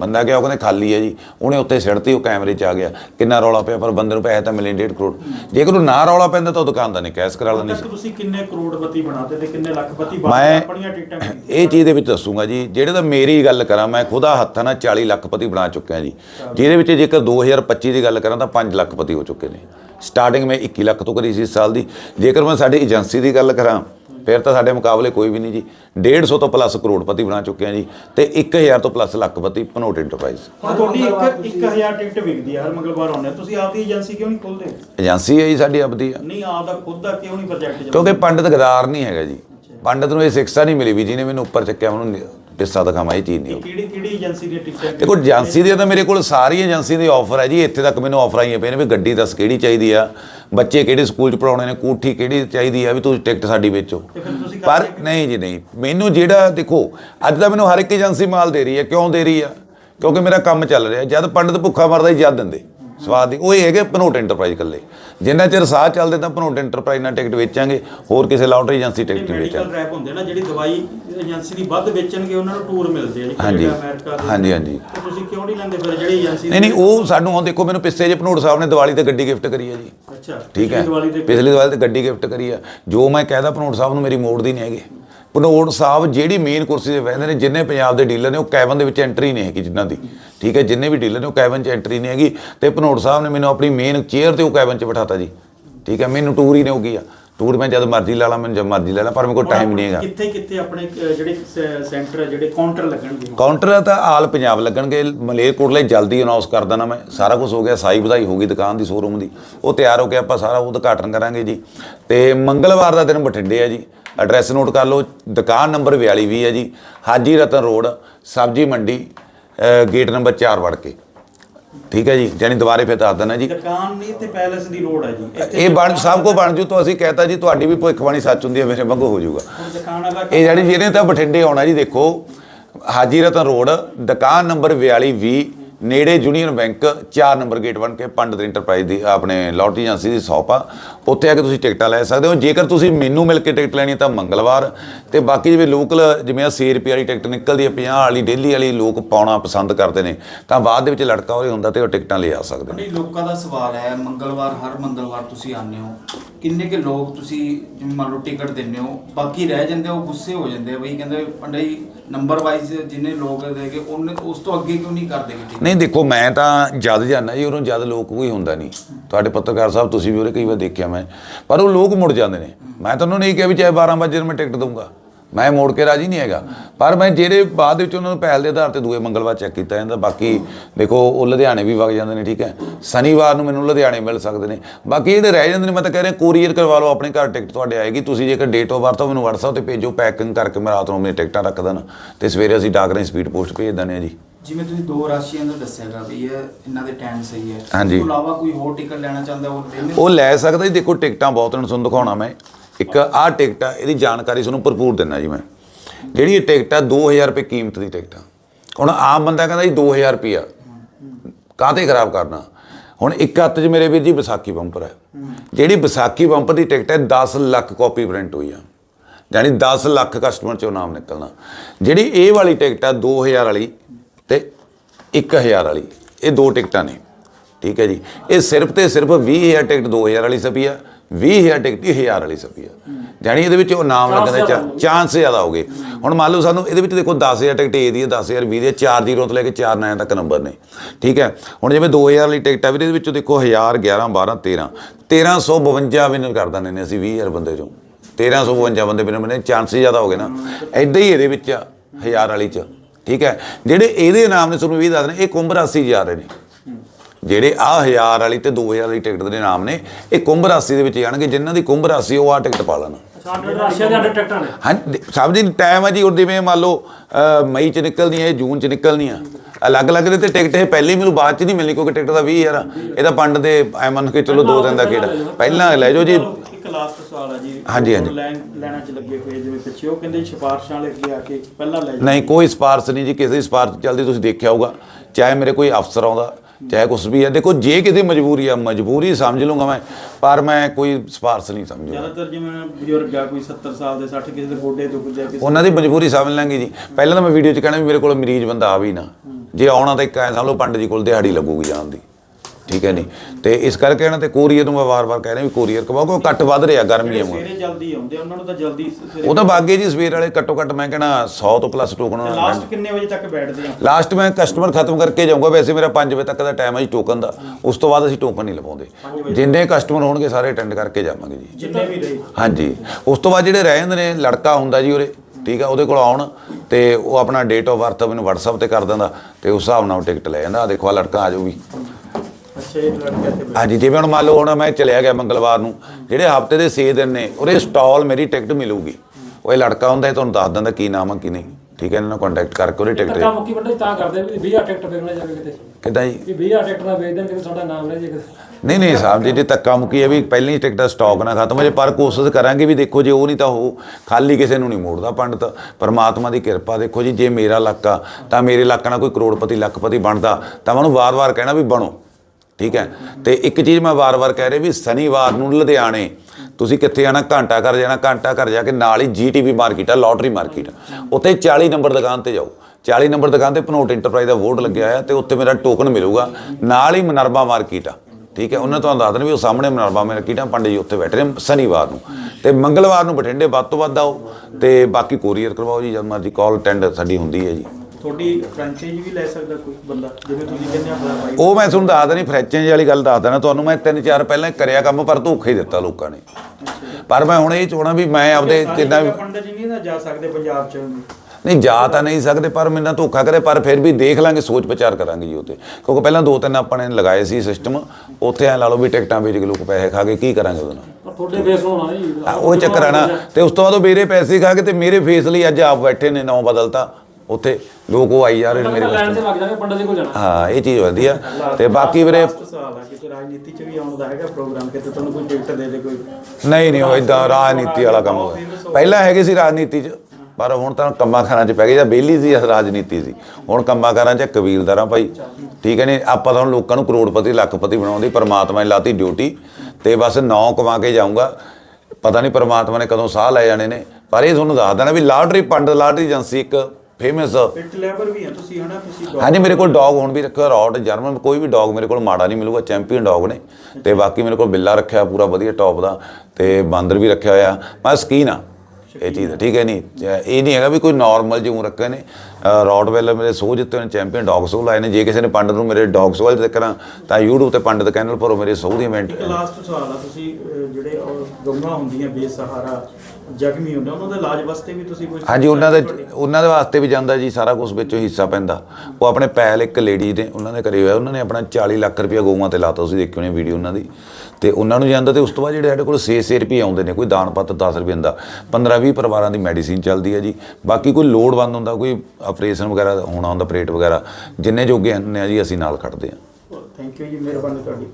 ਬੰਦਾ ਗਿਆ ਉਹ ਕਹਿੰਦੇ ਖਾਲੀ ਹੈ ਜੀ। ਉਹਨੇ ਉੱਤੇ ਸਿੱਟਤੀ ਉਹ ਕੈਮਰੇ 'ਚ ਆ ਗਿਆ। ਕਿੰਨਾ ਰੌਲਾ ਪਿਆ ਪਰ ਬੰਦੇ ਨੂੰ ਪੈਸੇ ਤਾਂ ਮਿਲੇ 1.5 ਕਰੋੜ। ਜੇਕਰ ਉਹ ਨਾ ਰੌਲਾ ਪੈਂਦਾ ਤਾਂ ਉਹ ਦੁਕਾਨਦਾਰ ਨੇ ਕੈਸ਼ ਕਰਾ ਲੈਣੀ ਸੀ। ਤੁਸੀਂ ਕਿੰਨੇ ਕਰੋੜਪਤੀ ਬਣਾਤੇ ਤੇ ਕਿੰਨੇ ਲੱਖਪਤੀ ਮੈਂ ਬਣਾਤੇ ਆਪਣੀਆਂ ਟਿਕਟਾਂ? ਇਹ ਚੀਜ਼ ਦੇ ਵਿੱਚ ਦੱਸੂਗਾ ਜੀ ਜਿਹੜੇ ਤਾਂ ਮੇਰੀ ਗੱਲ ਕਰਾਂ ਮੈਂ ਖੁਦਾ ਹੱਥਾਂ ਨਾਲ 40 ਲੱਖਪਤੀ ਬਣਾ ਚੁੱਕਿਆ ਜੀ। ਜਿਹਦੇ ਵਿੱਚ ਜੇਕਰ 2025 ਦੀ ਗੱਲ ਕਰਾਂ ਤਾਂ 5 ਲੱਖਪਤੀ ਹੋ ਚੁੱਕੇ ਨੇ। ਸਟਾਰਟਿੰਗ ਮੈਂ 21 ਲੱਖ ਤੋਂ ਕਰੀ ਸੀ ਇਸ ਸਾਲ ਦੀ। ਜੇਕਰ ਮੈਂ ਸਾਡੀ ਏਜੰਸੀ ਦੀ ਗੱਲ ਕਰਾਂ ਫਿਰ ਤਾਂ ਸਾਡੇ ਮੁਕਾਬਲੇ ਕੋਈ ਵੀ ਨਹੀਂ ਜੀ। 150 ਤੋਂ ਪਲੱਸ ਕਰੋੜਪਤੀ ਬਣਾ ਚੁੱਕੇ ਆ ਜੀ ਤੇ 1000 ਤੋਂ ਪਲੱਸ ਲੱਖਪਤੀ ਪਨੋਟ ਇੰਟਰਪ੍ਰਾਈਜ਼ ਹੁਣ ਤੁਹਾਡੀ ਇੱਕ 1000 ਟਿਕਟ ਵਿਕਦੀ ਆ ਹਰ ਮੰਗਲਵਾਰ ਆਉਂਦੇ। ਤੁਸੀਂ ਆਪਦੀ ਏਜੰਸੀ ਕਿਉਂ ਨਹੀਂ ਖੋਲਦੇ? ਏਜੰਸੀ ਹੈ ਜੀ ਸਾਡੀ ਆਪਦੀ ਆ। ਨਹੀਂ ਆਪਦਾ ਖੁਦ ਦਾ ਕਿਉਂ ਨਹੀਂ ਪ੍ਰੋਜੈਕਟ ਕਿਉਂਕਿ ਪੰਡਤ ਗਦਾਰ ਨਹੀਂ ਹੈਗਾ ਜੀ। ਪੰਡਤ ਨੂੰ ਇਹ ਸਿੱਖਿਆ ਨਹੀਂ ਮਿਲੀ ਵੀ ਜਿਹਨੇ ਮੈਨੂੰ ਉੱਪਰ ਚੱਕਿਆ ਉਹਨੂੰ ਪਿੱਸਾ ਦਿਖਾਵਾਂ ਇਹ ਚੀਜ਼ ਨਹੀਂ। ਕਿਹੜੀ ਕਿਹੜੀ ਏਜੰਸੀ ਦੀਆਂ ਟਿਕਟਾਂ ਦੇਖੋ ਏਜੰਸੀ ਦੀ ਤਾਂ ਮੇਰੇ ਕੋਲ ਸਾਰੀ ਏਜੰਸੀ ਦੀ ਆਫਰ ਹੈ ਜੀ ਇੱਥੇ ਤੱਕ ਮੈਨੂੰ ਆਫਰ ਆਈਆਂ ਪਈਆਂ ਨੇ ਵੀ ਗੱਡੀ ਦੱਸ ਕਿਹੜੀ ਚਾਹੀਦੀ ਆ ਬੱਚੇ ਕਿਹੜੇ ਸਕੂਲ ਚ ਪੜਾਉਣੇ ਨੇ ਕੋਠੀ ਕਿਹੜੀ ਚਾਹੀਦੀ ਆ ਵੀ ਤੁਸੀਂ ਟਿਕਟ ਸਾਡੀ ਵੇਚੋ। ਪਰ ਨਹੀਂ ਜੀ ਨਹੀਂ। ਮੈਨੂੰ ਜਿਹੜਾ ਦੇਖੋ ਅੱਜ ਤਾਂ ਮੈਨੂੰ ਹਰ ਇੱਕ ਏਜੰਸੀ ਮਾਲ ਦੇ ਰਹੀ ਹੈ ਕਿਉਂ ਦੇ ਰਹੀ ਆ? ਕਿਉਂਕਿ ਮੇਰਾ ਕੰਮ ਚੱਲ ਰਿਹਾ ਜਦ ਪੰਡਤ ਭੁੱਖਾ ਮਰਦਾ ਹੀ ਜਦ ਦਿੰਦੇ। ਸਵਾਦ ਦੀ। ਉਹ ਇਹ ਹੈਗੇ ਪਨੋਟ ਇੰਟਰਪ੍ਰਾਈਜ਼ ਇਕੱਲੇ। ਜਿੰਨਾ ਚਿਰ ਸਾਹ ਚੱਲਦੇ ਤਾਂ ਪਨੋਟ ਇੰਟਰਪ੍ਰਾਈਜ਼ ਨਾਲ ਟਿਕਟ ਵੇਚਾਂਗੇ ਹੋਰ ਕਿਸੇ ਲਾਟਰੀ ਏਜੰਸੀ ਟਿਕਟ ਨਹੀਂ ਮੈਡੀਕਲ ਵੇਚਾਂਗੇ। ਰੈਪ ਹੁੰਦੇ ਨਾ ਜਿਹੜੀ ਦਵਾਈ ਏਜੰਸੀ ਦੀ ਵੱਧ ਵੇਚਣਗੇ ਉਹਨਾਂ ਨੂੰ ਟੂਰ ਮਿਲਦੇ ਆ ਜੀ ਹਾਂਜੀ। ਦੇ। ਹਾਂਜੀ, ਹਾਂਜੀ। ਤੁਸੀਂ ਕਿਉਂ ਨਹੀਂ ਲੈਂਦੇ ਫਿਰ ਜਿਹੜੀ ਏਜੰਸੀ ਨਹੀਂ ਨਹੀਂ ਉਹ ਸਾਨੂੰ ਹੁਣ ਦੇਖੋ ਮੈਨੂੰ ਪਿੱਛੇ ਜੇ ਪਨੋਟ ਸਾਹਿਬ ਨੇ ਦੀਵਾਲੀ ਤੇ ਗੱਡੀ ਗਿਫਟ ਕਰੀ ਹੈ ਜੀ। ਅੱਛਾ ਠੀਕ ਹੈ। ਪਿਛਲੀ ਦੀਵਾਲੀ ਤੇ ਗੱਡੀ ਗਿਫਟ ਕਰੀ ਆ। ਜੋ ਮੈਂ ਕਹਿਦਾ ਭਨੋਟ ਸਾਹਿਬ ਨੂੰ ਮੇਰੀ ਮੋੜਦੀ ਨਹੀਂ ਹੈਗੇ। ਭਨੋਟ ਸਾਹਿਬ ਜਿਹੜੀ ਮੇਨ ਕੁਰਸੀ ਤੇ ਬਹਿੰਦੇ ਨੇ ਜਿੰਨੇ ਪੰਜਾਬ ਦੇ ਡੀਲਰ ਨੇ ਉਹ ਕੈਬਨ ਦੇ ਵਿੱਚ ਐਂਟਰੀ ਨਹੀਂ ਹੈਗੀ ਜਿਨ੍ਹਾਂ ਦੀ। ਠੀਕ ਹੈ ਜਿੰਨੇ ਵੀ ਡੀਲਰ ਨੇ ਉਹ ਕੈਬਨ 'ਚ ਐਂਟਰੀ ਨਹੀਂ ਹੈਗੀ। ਤੇ ਭਨੋਟ ਸਾਹਿਬ ਨੇ ਮੈਨੂੰ ਆਪਣੀ ਮੇਨ ਚੇਅਰ ਤੇ ਉਹ ਕੈਬਨ 'ਚ ਬਿਠਾਤਾ ਜੀ। ਠੀਕ ਹੈ ਮੈਨੂੰ ਟੂਰ ਹੀ ਨਹੀਂ ਹੋਗੀ ਆ। ਟੂਰ ਮੈਂ ਜਦ ਮਰਜ਼ੀ ਲਾ ਲਾ ਮੈਨੂੰ ਜਦ ਮਰਜ਼ੀ ਲੈ ਲਾ ਪਰ ਮੇਰੇ ਕੋਲ ਟਾਈਮ ਨਹੀਂ ਹੈਗਾ। ਕਿੱਥੇ ਕਿੱਥੇ ਆਪਣੇ ਜਿਹੜੇ ਸੈਂਟਰ ਜਿਹੜੇ ਕਾਊਂਟਰ ਲੱਗਣਗੇ? ਕਾਊਂਟਰ ਤਾਂ ਆਲ ਪੰਜਾਬ ਲੱਗਣਗੇ। ਮਲੇਰਕੋਟਲੇ ਜਲਦੀ ਅਨਾਉਂਸ ਕਰ ਦੇਣਾ ਮੈਂ। ਸਾਰਾ ਕੁਝ ਹੋ ਗਿਆ ਸਾਈ ਵਧਾਈ ਹੋ ਗਈ ਦੁਕਾਨ ਦੀ ਸ਼ੋਰੂਮ ਦੀ। ਉਹ ਤਿਆਰ ਹੋ ਕੇ ਆਪਾਂ ਸਾਰਾ ਉਦਘਾਟਨ ਕਰਾਂਗੇ ਜੀ। ਤੇ ਮੰਗਲਵਾਰ ਦਾ ਦਿਨ ਬਠਿੰਡੇ ਆ ਜੀ। ਐਡਰੈਸ ਨੋਟ ਕਰ ਲਓ ਦੁਕਾਨ ਨੰਬਰ 42 ਹੈ ਜੀ ਹਾਜੀ ਰਤਨ ਰੋਡ ਸਬਜੀ ਮੰਡੀ ਗੇਟ ਨੰਬਰ 4 ਵੜ ਕੇ। ਠੀਕ ਹੈ ਜੀ ਜਾਨੀ ਦੁਬਾਰੇ ਫਿਰ ਦੱਸ ਦੇਣਾ ਜੀ। ਦੁਕਾਨ ਨਹੀਂ ਤੇ ਪੈਲੇਸ ਦੀ ਲੋੜ ਹੈ ਜੀ। ਇਹ ਬਣ ਸਭ ਕੋ ਬਣ ਜੂ ਤਾਂ ਅਸੀਂ ਕਹਤਾ ਜੀ ਤੁਹਾਡੀ ਵੀ ਭਵਿੱਖਬਾਣੀ ਸੱਚ ਹੁੰਦੀ ਹੈ ਮੇਰੇ ਵਾਂਗੂ ਹੋ ਜਾਊਗਾ। ਵਾਲਾ ਇਹ ਜਿਹੜੀ ਜਿਹਨੇ ਤਾਂ ਬਠਿੰਡੇ ਆਉਣਾ ਜੀ ਦੇਖੋ ਹਾਜੀ ਰਤਨ ਰੋਡ ਦੁਕਾਨ ਨੰਬਰ 4220 ਨੇੜੇ ਯੂਨੀਅਨ ਬੈਂਕ 4 ਨੰਬਰ ਗੇਟ ਬਣ ਕੇ ਪੰਡਤ ਇੰਟਰਪ੍ਰਾਈਜ਼ ਦੀ, ਆਪਣੇ ਲੋਟਰੀ ਏਜੰਸੀ ਦੀ ਸ਼ਾਪ ਆ। ਉੱਥੇ ਆ ਕੇ ਤੁਸੀਂ ਟਿਕਟਾਂ ਲੈ ਸਕਦੇ ਹੋ। ਜੇਕਰ ਤੁਸੀਂ ਮੈਨੂੰ ਮਿਲ ਕੇ ਟਿਕਟ ਲੈਣੀ ਤਾਂ ਮੰਗਲਵਾਰ। ਤੇ ਬਾਕੀ ਜਿਵੇਂ ਲੋਕਲ ਜਿਵੇਂ ਆ 100 ਰੁਪਏ ਵਾਲੀ ਟਿਕਟ ਨਿਕਲਦੀ ਹੈ 50 ਵਾਲੀ ਡੇਲੀ ਵਾਲੀ ਲੋਕ ਪਾਉਣਾ ਪਸੰਦ ਕਰਦੇ ਨੇ, ਤਾਂ ਬਾਅਦ ਦੇ ਵਿੱਚ ਲੜਕਾ ਹੋਰੇ ਹੁੰਦਾ ਤੇ ਉਹ ਟਿਕਟਾਂ ਲੈ ਆ ਸਕਦੇ ਨੇ। ਨਹੀਂ, ਲੋਕਾਂ ਦਾ ਸਵਾਲ ਹੈ, ਮੰਗਲਵਾਰ, ਹਰ ਮੰਗਲਵਾਰ ਤੁਸੀਂ ਆਉਂਦੇ ਹੋ। ਕਿੰਨੇ ਕੇ ਲੋਕ ਤੁਸੀਂ, ਜਿਵੇਂ ਮੰਨ ਲਓ ਟਿਕਟ ਦਿੰਦੇ ਹੋ, ਬਾਕੀ ਰਹਿ ਜਾਂਦੇ ਉਹ ਗੁੱਸੇ ਹੋ ਜਾਂਦੇ ਆ, ਬਈ ਕਹਿੰਦੇ ਪੰਡਈ ਨੰਬਰ ਵਾਈਜ਼ ਜਿੰਨੇ ਲੋਕ ਦੇਗੇ ਉਹਨੇ ਉਸ ਤੋਂ ਅੱਗੇ ਕਿਉਂ ਨਹੀਂ ਕਰਦੇ ਟਿਕਟ ਨਹੀਂ, ਦੇਖੋ, ਮੈਂ ਤਾਂ ਜਦ ਜਾਂਦਾ ਜੀ ਉਰੋਂ ਜਦ ਲੋਕ ਕੋਈ ਹੁੰਦਾ ਨਹੀਂ। ਤੁਹਾਡੇ ਪੱਤਰਕਾਰ ਸਾਹਿਬ, ਤੁਸੀਂ ਵੀ ਉਰੇ ਕਈ ਵਾਰ ਦੇਖਿਆ ਮੈਂ। ਪਰ ਉਹ ਲੋਕ ਮੁੜ ਜਾਂਦੇ ਨੇ। ਮੈਂ ਤਾਂ ਤੁਹਾਨੂੰ ਨਹੀਂ ਕਿਹਾ ਵੀ ਚਾਹੇ 12 ਵਜੇ ਮੈਂ ਟਿਕਟ ਦਊਂਗਾ। ਮੈਂ ਮੋੜ ਕੇ ਰਾਜੀ ਨਹੀਂ ਹੈਗਾ। ਪਰ ਮੈਂ ਜਿਹੜੇ ਬਾਅਦ ਵਿੱਚ ਉਹਨਾਂ ਨੂੰ ਪਹਿਲ ਦੇ ਆਧਾਰ ਤੇ ਦੂਏ ਮੰਗਲਵਾਰ ਚੈੱਕ ਕੀਤਾ ਜਾਂਦਾ, ਬਾਕੀ ਦੇਖੋ, ਉਹ ਲੁਧਿਆਣੇ ਵੀ ਵਗ ਜਾਂਦੇ ਨੇ, ਠੀਕ ਹੈ। ਸ਼ਨੀਵਾਰ ਨੂੰ ਮੈਨੂੰ ਲੁਧਿਆਣੇ ਮਿਲ ਸਕਦੇ ਨੇ। ਬਾਕੀ ਜਿਹੜੇ ਰਹਿ ਜਾਂਦੇ ਨੇ, ਮੈਂ ਤਾਂ ਕਹਿ ਰਿਹਾ ਕੋਰੀਅਰ ਕਰਵਾ ਲਓ, ਆਪਣੇ ਘਰ ਟਿਕਟ ਤੁਹਾਡੇ ਆਏਗੀ। ਤੁਸੀਂ ਜੇਕਰ ਡੇਟ ਆਫ ਬਰਥ ਮੈਨੂੰ WhatsApp ਤੇ ਭੇਜੋ ਪੈਕਿੰਗ ਕਰਕੇ ਮੈਂ ਰਾਤ ਨੂੰ ਆਪਣੀ ਟਿਕਟਾਂ ਰੱਖ ਦੇਣਾ। ਤੇ ਸਵੇਰੇ ਅਸੀਂ ਡਾਕ ਰਾਹੀਂ ਸਪੀਡ ਪੋਸਟ ਭੇਜ ਦਿੰਦੇ ਹਾਂ ਜੀ। ਜਿਵੇਂ ਤੁਸੀਂ ਦੋ ਰਾਸ਼ੀਆਂ ਦਾ ਦੱਸਿਆਗਾ ਵੀ ਇਹ ਇਹਨਾਂ ਦੇ ਟਾਈਮ ਸਹੀ ਹੈ। ਹਾਂਜੀ। ਇਸ ਤੋਂ ਇਲਾਵਾ ਕੋਈ ਹੋਰ ਟਿਕਟ ਲੈਣਾ ਚਾਹੁੰਦਾ ਉਹ ਲੈਣੇ ਉਹ ਲੈ ਸਕਦਾ ਜੀ। ਦੇਖੋ ਟਿਕਟਾਂ ਬਹੁਤ ਨੇ ਤੁਹਾਨੂੰ ਦਿਖਾਉਣਾ ਮੈਂ। ਇੱਕ ਆਹ ਟਿਕਟ ਆ ਇਹਦੀ ਜਾਣਕਾਰੀ ਤੁਹਾਨੂੰ ਭਰਪੂਰ ਦਿੰਦਾ ਜੀ ਮੈਂ। ਜਿਹੜੀ ਇਹ ਟਿਕਟ ਆ 2000 ਰੁਪਏ ਕੀਮਤ ਦੀ ਟਿਕਟ ਆ। ਹੁਣ ਆਮ ਬੰਦਾ ਕਹਿੰਦਾ ਜੀ 2000 ਰੁਪਿਆ ਕਾਹਤੇ ਖਰਾਬ ਕਰਨਾ? ਹੁਣ ਇੱਕ ਹੱਥ 'ਚ ਮੇਰੇ ਵੀਰ ਜੀ ਵਿਸਾਖੀ ਬੰਪਰ ਹੈ। ਜਿਹੜੀ ਵਿਸਾਖੀ ਬੰਪਰ ਦੀ ਟਿਕਟ ਹੈ 10 ਲੱਖ ਕਾਪੀ ਪ੍ਰਿੰਟ ਹੋਈ ਆ। ਯਾਨੀ 10 ਲੱਖ ਕਸਟਮਰ ਚੋਂ ਨਾਮ ਨਿਕਲਣਾ। ਜਿਹੜੀ ਇਹ ਵਾਲੀ ਟਿਕਟ ਆ 2000 ਵਾਲੀ ਤੇ 1000 ਵਾਲੀ। ਇਹ ਦੋ ਟਿਕਟਾਂ ਨੇ। ਠੀਕ ਹੈ ਜੀ। ਇਹ ਸਿਰਫ ਤੇ ਸਿਰਫ 20000 ਟਿਕਟ 2000 ਵਾਲੀ ਸਪੀ ਆ। 20000 ਟਿਕਟ 1000 ਵਾਲੀ ਸਪੀ ਆ। ਜਾਣੀ ਇਹਦੇ ਵਿੱਚ ਉਹ ਨਾਮ ਲੱਗਣ ਦੇ ਚਾਂਸ ਜ਼ਿਆਦਾ ਹੋ ਗਏ ਹੁਣ ਮੰਨ ਲਓ ਸਾਨੂੰ ਇਹਦੇ ਵਿੱਚ ਦੇਖੋ 10000 ਟਿਕਟ ਏ ਦੀ ਹੈ 10000 ਬੀ ਦੀ ਹੈ 4 ਜ਼ੀਰੋ ਤੋਂ ਲੈ ਕੇ 4 9 ਤੱਕ ਨੰਬਰ ਨੇ। ਠੀਕ ਹੈ। ਹੁਣ ਜਿਵੇਂ 2000 ਵਾਲੀ ਟਿਕਟ ਆ ਵੀਰੇ ਇਹਦੇ ਵਿੱਚੋਂ ਦੇਖੋ 1000 11 12 13 1352 ਵਿਨਰ ਕਰ ਦਿੰਦੇ ਨੇ ਅਸੀਂ 20000 ਬੰਦੇ ਚੋਂ। 1352 ਬੰਦੇ ਵਿਨਰ ਬਣੇ। ਚਾਂਸ ਜ਼ਿਆਦਾ ਹੋ ਗਏ ਨਾ। ਐਦਾਂ ਹੀ ਇਹਦੇ ਵਿੱਚ ਆ 1000 ਵਾਲੀ ਚ। ਠੀਕ ਹੈ? ਜਿਹੜੇ ਇਹਦੇ ਨਾਮ ਨੇ ਤੁਹਾਨੂੰ ਇਹ ਦੱਸ ਨੇ ਇਹ ਕੁੰਭ ਰਾਸ਼ੀ ਜਾ ਰਹੇ ਨੇ। ਜਿਹੜੇ ਆ 1000 ਵਾਲੀ ਤੇ 2000 ਵਾਲੀ ਟਿਕਟ ਦੇ ਨਾਮ ਨੇ ਇਹ ਕੁੰਭ ਰਾਸ਼ੀ ਦੇ ਵਿੱਚ ਜਾਣਗੇ। ਜਿਨ੍ਹਾਂ ਦੀ ਕੁੰਭ ਰਾਸ਼ੀ ਉਹ ਆ ਟਿਕਟ ਪਾ ਲੈਣ। ਰਾਸ਼ੀਆ ਦੇ ਅੰਡਰ ਟਿਕਟਾਂ ਨੇ। ਹਾਂ ਸਭ ਦੀ ਟਾਈਮ ਹੈ ਜੀ ਉਹ ਜਿਵੇਂ ਮੰਨ ਲਓ ਮਈ ਚ ਨਿਕਲਦੀਆਂ ਇਹ ਜੂਨ ਚ ਨਿਕਲਦੀਆਂ। ਅਲੱਗ-ਅਲੱਗ ਦੇ ਤੇ ਟਿਕਟ ਇਹ ਪਹਿਲੇ ਮੈਨੂੰ ਬਾਅਦ ਚ ਨਹੀਂ ਮਿਲਣੀ ਕਿਉਂਕਿ ਟਿਕਟ ਦਾ 20000 ਆ। ਇਹਦਾ ਪੰਡ ਦੇ ਐ ਮੰਨ ਕੇ ਚਲੋ ਦੋ ਦਿਨ ਦਾ ਕਿਹੜਾ ਪਹਿਲਾਂ ਲੈ ਜਾਓ ਜੀ। ਇੱਕ ਲਾਸਟ ਸਵਾਲ ਆ ਜੀ। ਹਾਂਜੀ, ਹਾਂਜੀ। ਲੈਣ ਚ ਲੱਗੇ ਹੋਏ ਜਿਵੇਂ ਪਿੱਛੇ। ਉਹ ਕਹਿੰਦੇ ਸਿਫਾਰਸ਼ਾਂ ਵਾਲੇ ਅੱਗੇ ਆ ਕੇ ਪਹਿਲਾਂ ਲੈ ਜਾਓ। ਨਹੀਂ ਕੋਈ ਸਪਾਰਸ਼ ਨਹੀਂ ਜੀ। ਕਿਸੇ ਦੀ ਸਪਾਰਸ਼ ਚੱਲਦੀ ਤੁਸੀਂ ਦੇਖਿਆ ਹੋਊਗਾ। ਚਾਹੇ ਮੇਰੇ ਕੋਈ ਅਫਸਰ ਆਉਂਦਾ ਚਾਹੇ ਕੁਛ ਵੀ ਹੈ ਦੇਖੋ ਜੇ ਕਿਸੇ ਮਜਬੂਰੀ ਆ ਮਜਬੂਰੀ ਸਮਝ ਲੂੰਗਾ ਮੈਂ। ਪਰ ਮੈਂ ਕੋਈ ਸਪਾਰਸ਼ ਨਹੀਂ ਸਮਝੂਗਾ ਜ਼ਿਆਦਾਤਰ ਜਿਵੇਂ ਬਜ਼ੁਰਗ ਆ ਕੋਈ 70 ਸਾਲ ਦੇ 60 ਕਿਸੇ ਦੇ ਗੋਡੇ ਦੁੱਖ ਜਾ ਕਿਸੇ ਉਹਨਾਂ ਦੀ ਮਜਬੂਰੀ ਸਮਝ ਲਾਂਗੇ ਜੀ। ਪਹਿਲਾਂ ਤਾਂ ਮੈਂ ਵੀਡੀਓ 'ਚ ਕਹਿਣਾ ਵੀ ਮੇਰੇ ਕੋਲ ਮਰੀਜ਼ ਬੰਦਾ ਆ ਵੀ ਨਾ। ਜੇ ਆਉਣਾ ਤਾਂ ਇੱਕ ਐ ਸਮਝ ਲਓ ਪੰਡਤ ਜੀ ਕੋਲ ਦਿਹਾੜੀ ਲੱਗੂਗੀ ਜਾਣ ਦੀ। ਠੀਕ ਹੈ ਨਹੀਂ? ਤੇ ਇਸ ਕਰਕੇ ਇਹਨਾਂ ਤੇ ਕੋਰੀਅਰ ਨੂੰ ਮੈਂ ਵਾਰ-ਵਾਰ ਕਹਿ ਰਿਹਾ ਵੀ ਕੋਰੀਅਰ ਕਵਾਓ ਕਿਉਂ ਕੱਟ ਵੱਧ ਰਿਹਾ ਵਿੱਚ ਸਵੇਰੇ ਜਲਦੀ ਆਉਂਦੇ ਉਹਨਾਂ ਨੂੰ ਤਾਂ ਜਲਦੀ ਉਹ ਤਾਂ ਬਾਗੇ ਜੀ ਸਵੇਰ ਵਾਲੇ ਘੱਟੋ ਘੱਟ ਮੈਂ ਕਹਿਣਾ 100 ਤੋਂ ਪਲੱਸ ਟੋਕਨ ਲਾਸਟ ਕਿੰਨੇ ਵਜੇ ਤੱਕ ਬੈਠਦੇ ਆ? ਲਾਸਟ ਮੈਂ ਕਸਟਮਰ ਖਤਮ ਕਰਕੇ ਜਾਊਂਗਾ ਵੈਸੇ ਮੇਰਾ 5 ਵਜੇ ਤੱਕ ਦਾ ਟਾਈਮ ਹੈ ਜੀ ਟੋਕਨ ਦਾ। ਉਸ ਤੋਂ ਬਾਅਦ ਅਸੀਂ ਟੋਕਨ ਨਹੀਂ ਲਵਾਉਂਦੇ। ਜਿੰਨੇ ਕਸਟਮਰ ਹੋਣਗੇ ਸਾਰੇ ਅਟੈਂਡ ਕਰਕੇ ਜਾਵਾਂਗੇ ਜੀ। ਜਿੰਨੇ ਵੀ ਰਹੇ। ਹਾਂਜੀ। ਉਸ ਤੋਂ ਬਾਅਦ ਜਿਹੜੇ ਰਹਿ ਜਾਂਦੇ ਨੇ ਲੜਕਾ ਹੁੰਦਾ ਜੀ ਉਰੇ। ਠੀਕ ਆ ਉਹਦੇ ਕੋਲ ਆਉਣ ਤੇ ਉਹ ਆਪਣਾ ਡੇਟ ਆਫ ਬਰਥ ਮੈਨੂੰ WhatsApp ਤੇ ਕਰ ਦਿੰਦਾ ਤੇ ਉਸ ਹਿਸਾਬ ਨਾਲ ਉਹ ਟਿਕਟ ਲੈ ਜਾਂਦਾ। ਆ ਦੇਖੋ ਆ ਲੜਕਾ ਆ ਜਾਊਗੀ। ਅੱਛਾ ਇਹ ਲੜਕੇ ਬੈਠੇ ਹਾਂਜੀ ਜਿਵੇਂ ਹੁਣ ਮੰਨ ਲਓ ਹੁਣ ਮੈਂ ਚਲਿਆ ਗਿਆ ਮੰਗਲਵਾਰ ਨੂੰ ਜਿਹੜੇ ਹਫ਼ਤੇ ਦੇ 6 ਦਿਨ ਨੇ ਉਹਦੇ ਸਟਾਲ ਮੇਰੀ ਟਿਕਟ ਮਿਲੂਗੀ। ਉਹ ਇਹ ਲੜਕਾ ਹੁੰਦਾ ਇਹ ਤੁਹਾਨੂੰ ਦੱਸ ਦਿੰਦਾ ਕੀ ਨਾਮ ਆ ਕੀ ਨਹੀਂ। ਠੀਕ ਹੈ ਇਹਨਾਂ ਨਾਲ ਕੰਟੈਕਟ ਕਰਕੇ ਉਹਦੀ ਟਿਕਟ ਧੱਕਾ ਮੁੱਕੀ ਵੱਡੇ ਤਾਂ ਕਰਦੇ ਵੀ 20 ਟਿਕਟ ਵੇਚਣਾ ਜਾਵੇ ਕਿਤੇ। ਕਿੱਦਾਂ ਜੀ? ਵੀ 20 ਟਿਕਟ ਨਾ ਵੇਚ ਦੇਣ ਕਿਤੇ ਸਾਡਾ ਨਾਮ ਲੈ ਜੇ ਕਿਤੇ। ਨਹੀਂ ਨਹੀਂ, ਸਾਹਿਬ ਜੀ, ਜੇ ਧੱਕਾ ਮੁੱਕੀ ਹੈ ਵੀ ਪਹਿਲਾਂ ਹੀ ਟਿਕਟਾਂ ਸਟਾਕ ਨਾ ਖਤਮ ਹੋ ਜੇ ਪਰ ਕੋਸ਼ਿਸ਼ ਕਰਾਂਗੇ ਵੀ ਦੇਖੋ ਜੇ ਉਹ ਨਹੀਂ ਤਾਂ ਉਹ ਖਾਲੀ ਕਿਸੇ ਨੂੰ ਨਹੀਂ ਮੋੜਦਾ ਪੰਡਤ। ਪਰਮਾਤਮਾ ਦੀ ਕਿਰਪਾ, ਦੇਖੋ ਜੀ, ਜੇ ਮੇਰਾ ਇਲਾਕਾ ਤਾਂ ਮੇਰੇ ਇਲਾਕਾ ਨਾਲ ਕੋਈ ਕਰੋੜਪਤੀ, ਲੱਖਪਤੀ ਬਣਦਾ, ਤਾਂ ਉਹਨੂੰ ਵਾਰ-ਵਾਰ ਕਹਿਣਾ ਵੀ ਬਣੋ, ਠੀਕ ਹੈ? ਤੇ ਇੱਕ ਚੀਜ਼ ਮੈਂ ਵਾਰ-ਵਾਰ ਕਹਿ ਰਿਹਾ ਵੀ ਸ਼ਨੀਵਾਰ ਨੂੰ ਲੁਧਿਆਣੇ, ਤੁਸੀਂ ਕਿੱਥੇ ਜਾਣਾ ਘੰਟਾ ਘਰ ਜਾਣਾ, ਘੰਟਾ ਘਰ ਜਾ ਕੇ ਨਾਲ ਹੀ ਜੀਟੀਵੀ ਮਾਰਕੀਟ ਆ ਲੋਟਰੀ ਮਾਰਕੀਟ ਉੱਥੇ 40 ਨੰਬਰ ਦੁਕਾਨ ਤੇ ਜਾਓ। 40 ਨੰਬਰ ਦੁਕਾਨ ਤੇ ਪਨੋਟ ਇੰਟਰਪ੍ਰਾਈਜ਼ ਦਾ ਬੋਰਡ ਲੱਗਿਆ ਹੋਇਆ ਤੇ ਉੱਥੇ ਮੇਰਾ ਟੋਕਨ ਮਿਲੂਗਾ। ਨਾਲ ਹੀ ਮਨਰਬਾ ਮਾਰਕੀਟ ਆ। ਠੀਕ ਹੈ ਉਹਨਾਂ ਤੁਹਾਨੂੰ ਦੱਸ ਦੇਣ ਵੀ ਉਹ ਸਾਹਮਣੇ ਮਨਰਬਾ ਮਾਰਕੀਟ ਆ ਪੰਡਿਤ ਜੀ ਉੱਥੇ ਬੈਠੇ ਨੇ ਸ਼ਨੀਵਾਰ ਨੂੰ। ਤੇ ਮੰਗਲਵਾਰ ਨੂੰ ਬਠਿੰਡੇ ਵੱਧ ਤੋਂ ਵੱਧ ਆਓ ਤੇ ਬਾਕੀ ਕੋਰੀਅਰ ਕਰਵਾਓ ਜੀ ਜਦ ਮਰਜ਼ੀ ਕਾਲ ਅਟੈਂਡ ਸਾਡੀ ਹੁੰਦੀ ਹੈ ਜੀ। ਤੁਹਾਡੀ ਫਰੈਂਚਾਈਜ਼ ਵੀ ਲੈ ਸਕਦਾ ਕੋਈ ਬੰਦਾ ਜਿਵੇਂ ਤੁਸੀਂ ਕਹਿੰਦੇ ਆ ਭਾਈ ਉਹ ਮੈਂ ਤੁਹਾਨੂੰ ਦੱਸ ਦੇਣੀ ਫਰੈਂਚਾਈਜ਼ ਵਾਲੀ ਗੱਲ ਦੱਸ ਦੇਣਾ ਤੁਹਾਨੂੰ ਮੈਂ ਤਿੰਨ ਚਾਰ ਪਹਿਲਾਂ ਕਰਿਆ ਕੰਮ ਪਰ ਧੋਖਾ ਹੀ ਦਿੱਤਾ ਲੋਕਾਂ ਨੇ। ਪਰ ਮੈਂ ਹੁਣ ਇਹ ਚਾਹਣਾ ਵੀ ਮੈਂ ਆਪਦੇ ਜਿੰਨਾ ਵੀ ਪੰਡਤ ਜੀ ਨਹੀਂ ਨਾ ਜਾ ਸਕਦੇ ਪੰਜਾਬ ਚ। ਨਹੀਂ ਜਾ ਤਾਂ ਨਹੀਂ ਸਕਦੇ ਪਰ ਮੈਨੂੰ ਧੋਖਾ ਕਰੇ ਪਰ ਫਿਰ ਵੀ ਦੇਖ ਲਾਂਗੇ ਸੋਚ ਵਿਚਾਰ ਕਰਾਂਗੇ ਜੀ ਉਹ ਤੇ। ਕਿਉਂਕਿ ਪਹਿਲਾਂ ਦੋ ਤਿੰਨ ਆਪਾਂ ਨੇ ਲਗਾਏ ਸੀ ਸਿਸਟਮ ਉੱਥੇ ਐ ਲਾ ਲਓ ਵੀ ਟਿਕਟਾਂ ਵੇਚ ਕੇ ਲੋਕ ਪੈਸੇ ਖਾ ਕੇ ਕੀ ਕਰਾਂਗੇ ਉਹਦੇ ਨਾਲ? ਪਰ ਤੁਹਾਡੇ ਬੇਸ ਹੋਣਾ ਜੀ ਆ, ਉਹ ਚੱਕਰ ਆ ਨਾ। ਤੇ ਉਸ ਤੋਂ ਬਾਅਦ ਉਹ ਮੇਰੇ ਪੈਸੇ ਖਾ ਕੇ ਤੇ ਮੇਰੇ ਫੇਸ ਲਈ ਅੱਜ ਆਪ ਬੈਠੇ ਨੇ ਨਾਂ ਬਦਲਤਾ। ਉੱਥੇ ਲੋਕ ਉਹ ਆਈ ਜਾ ਰਹੇ ਨੇ ਮੇਰੇ ਲੈਣ ਕੋਲ ਤੇ ਲੱਗ ਜਾਗੇ ਪੰਡਤ ਜੀ ਕੋਲ ਜਾਣਾ। ਹਾਂ ਇਹ ਚੀਜ਼ ਵਧੀਆ ਤੇ ਬਾਕੀ ਵੀਰੇ ਲਾਸਟ ਸਵਾਲ ਆ ਕਿ ਤੇ ਰਾਜਨੀਤੀ ਚ ਵੀ ਆਉਣ ਦਾ ਹੈਗਾ ਪ੍ਰੋਗਰਾਮ ਕਿ ਤੁਹਾਨੂੰ ਕੋਈ ਟਿਕਟ ਦੇ ਦੇ ਕੋਈ? ਨਹੀਂ ਨਹੀਂ ਉਹ ਇਦਾਂ ਰਾਜਨੀਤੀ ਵਾਲਾ ਕੰਮ ਪਹਿਲਾਂ ਹੈਗੇ ਸੀ ਰਾਜਨੀਤੀ 'ਚ। ਪਰ ਹੁਣ ਤਾਂ ਕੰਮਾਂ ਖਾਰਾਂ 'ਚ ਪੈ ਗਏ ਜਾਂ ਬੇਲੀ ਸੀ ਰਾਜਨੀਤੀ ਸੀ। ਹੁਣ ਕੰਮਾਂ ਖਾਰਾਂ 'ਚ ਕਬੀਲਦਾਰਾਂ ਭਾਈ। ਠੀਕ ਹੈ ਨੇ ਆਪਾਂ ਤਾਂ ਹੁਣ ਲੋਕਾਂ ਨੂੰ ਕਰੋੜਪਤੀ ਲੱਖਪਤੀ ਬਣਾਉਣ ਦੀ ਪਰਮਾਤਮਾ ਨੇ ਲਾਤੀ ਡਿਊਟੀ। ਤੇ ਬਸ ਨੌ ਕਮਾ ਕੇ ਜਾਊਂਗਾ। ਪਤਾ ਨਹੀਂ ਪਰਮਾਤਮਾ ਨੇ ਕਦੋਂ ਸਾਹ ਲੈ ਜਾਣੇ ਨੇ। ਪਰ ਇਹ ਤੁਹਾਨੂੰ ਦੱਸ ਦੇਣਾ ਵੀ ਲਾਟਰੀ ਪੰਡ ਲਾਟਰੀ ਏਜੰਸੀ ਇੱਕ ਫੇਮਸ ਪਿਟ ਲੈਵਲ ਵੀ ਆ ਤੁਸੀਂ ਹਨਾ ਤੁਸੀਂ ਹਾਂਜੀ ਮੇਰੇ ਕੋਲ ਡੌਗ ਹੁਣ ਵੀ ਰੱਖਿਆ ਰੌਡ ਜਰਮਨ ਕੋਈ ਵੀ ਡੌਗ ਮੇਰੇ ਕੋਲ ਮਾੜਾ ਨਹੀਂ ਮਿਲੂਗਾ ਚੈਂਪੀਅਨ ਡੌਗ ਨੇ। ਤੇ ਬਾਕੀ ਮੇਰੇ ਕੋਲ ਬਿੱਲਾ ਰੱਖਿਆ ਪੂਰਾ ਵਧੀਆ ਟੌਪ ਦਾ। ਤੇ ਬਾਂਦਰ ਵੀ ਰੱਖਿਆ ਹੋਇਆ। ਮੈਂ ਸਕੀਨ ਆ। ਇਹ ਚੀਜ਼ ਹੈ, ਠੀਕ ਹੈ ਨਹੀਂ? ਇਹ ਨਹੀਂ ਹੈਗਾ ਵੀ ਕੋਈ ਨਾਰਮਲ ਜਿਉਂ ਰੱਖੇ ਨੇ। ਰੌਡ ਵੈਲਰ ਮੇਰੇ ਸੋ ਜਿੱਤੇ ਨੇ ਚੈਂਪੀਅਨ ਡੌਗ ਸੋ ਲਾਏ ਨੇ। ਜੇ ਕਿਸੇ ਨੇ ਪੰਡਤ ਨੂੰ ਮੇਰੇ ਡੌਗ ਸੋ ਵਾਲੇ ਕਰਾਂ ਤਾਂ YouTube ਤੇ ਪੰਡਤ ਕੈਨਲ ਪਰ ਮੇਰੇ ਸੋ ਦੀ ਇਵੈਂਟ ਲਾਸਟ ਸਵਾਲ ਆ ਤੁਸੀਂ ਜਿਹੜੇ ਗਊਆਂ ਹੁੰਦੀਆਂ ਬੇਸਹਾਰਾ ਜ਼ਖਮੀ ਹੁੰਦੇ ਉਹਨਾਂ ਦੇ ਇਲਾਜ ਵਾਸਤੇ ਵੀ ਤੁਸੀਂ ਕੋਈ ਹਾਂਜੀ ਉਹਨਾਂ ਦੇ ਉਹਨਾਂ ਦੇ ਵਾਸਤੇ ਵੀ ਜਾਂਦਾ ਜੀ ਸਾਰਾ ਕੁਝ ਵਿੱਚੋਂ ਹਿੱਸਾ ਪੈਂਦਾ। ਉਹ ਆਪਣੇ ਪੈਲ ਇੱਕ ਲੇਡੀ ਨੇ ਉਹਨਾਂ ਨੇ ਕਰੇ ਹੋਇਆ ਉਹਨਾਂ ਨੇ ਆਪਣਾ 40 ਲੱਖ ਰੁਪਇਆ ਗਊਆਂ ਤੇ ਲਾਤਾ ਤੁਸੀਂ ਦੇਖਿਓ ਨੇ ਵੀਡੀਓ ਉਹਨਾਂ ਦੀ। ਤੇ ਉਹਨਾਂ ਨੂੰ ਜਾਂਦਾ ਤੇ ਉਸ ਤੋਂ ਬਾਅਦ ਜਿਹੜੇ ਸਾਡੇ ਕੋਲ 6-6 ਰੁਪਏ ਆਉਂਦੇ ਨੇ ਕੋਈ ਦਾਨ ਪੱਤ 10 ਰੁਪਏ ਦਾ 15-20 ਪਰਿਵਾਰਾਂ ਦੀ ਮੈਡੀਸਿਨ ਚੱਲਦੀ ਹੈ ਜੀ। ਬਾਕੀ ਕੋਈ ਲੋੜਵੰਦ ਹੁੰਦਾ ਕੋਈ ਆਪਰੇਸ਼ਨ ਵਗੈਰਾ ਹੋਣਾ ਹੁੰਦਾ ਆਪਰੇਟ ਵਗੈਰਾ ਜਿੰਨੇ ਜੋਗੇ ਨੇ ਆ ਜੀ ਅਸੀਂ ਨਾਲ ਖੜਦੇ ਹਾਂ ਥੈਂਕ ਯੂ ਜੀ ਮਿਹਰਬਾਨੀ ਤੁਹਾਡੀ।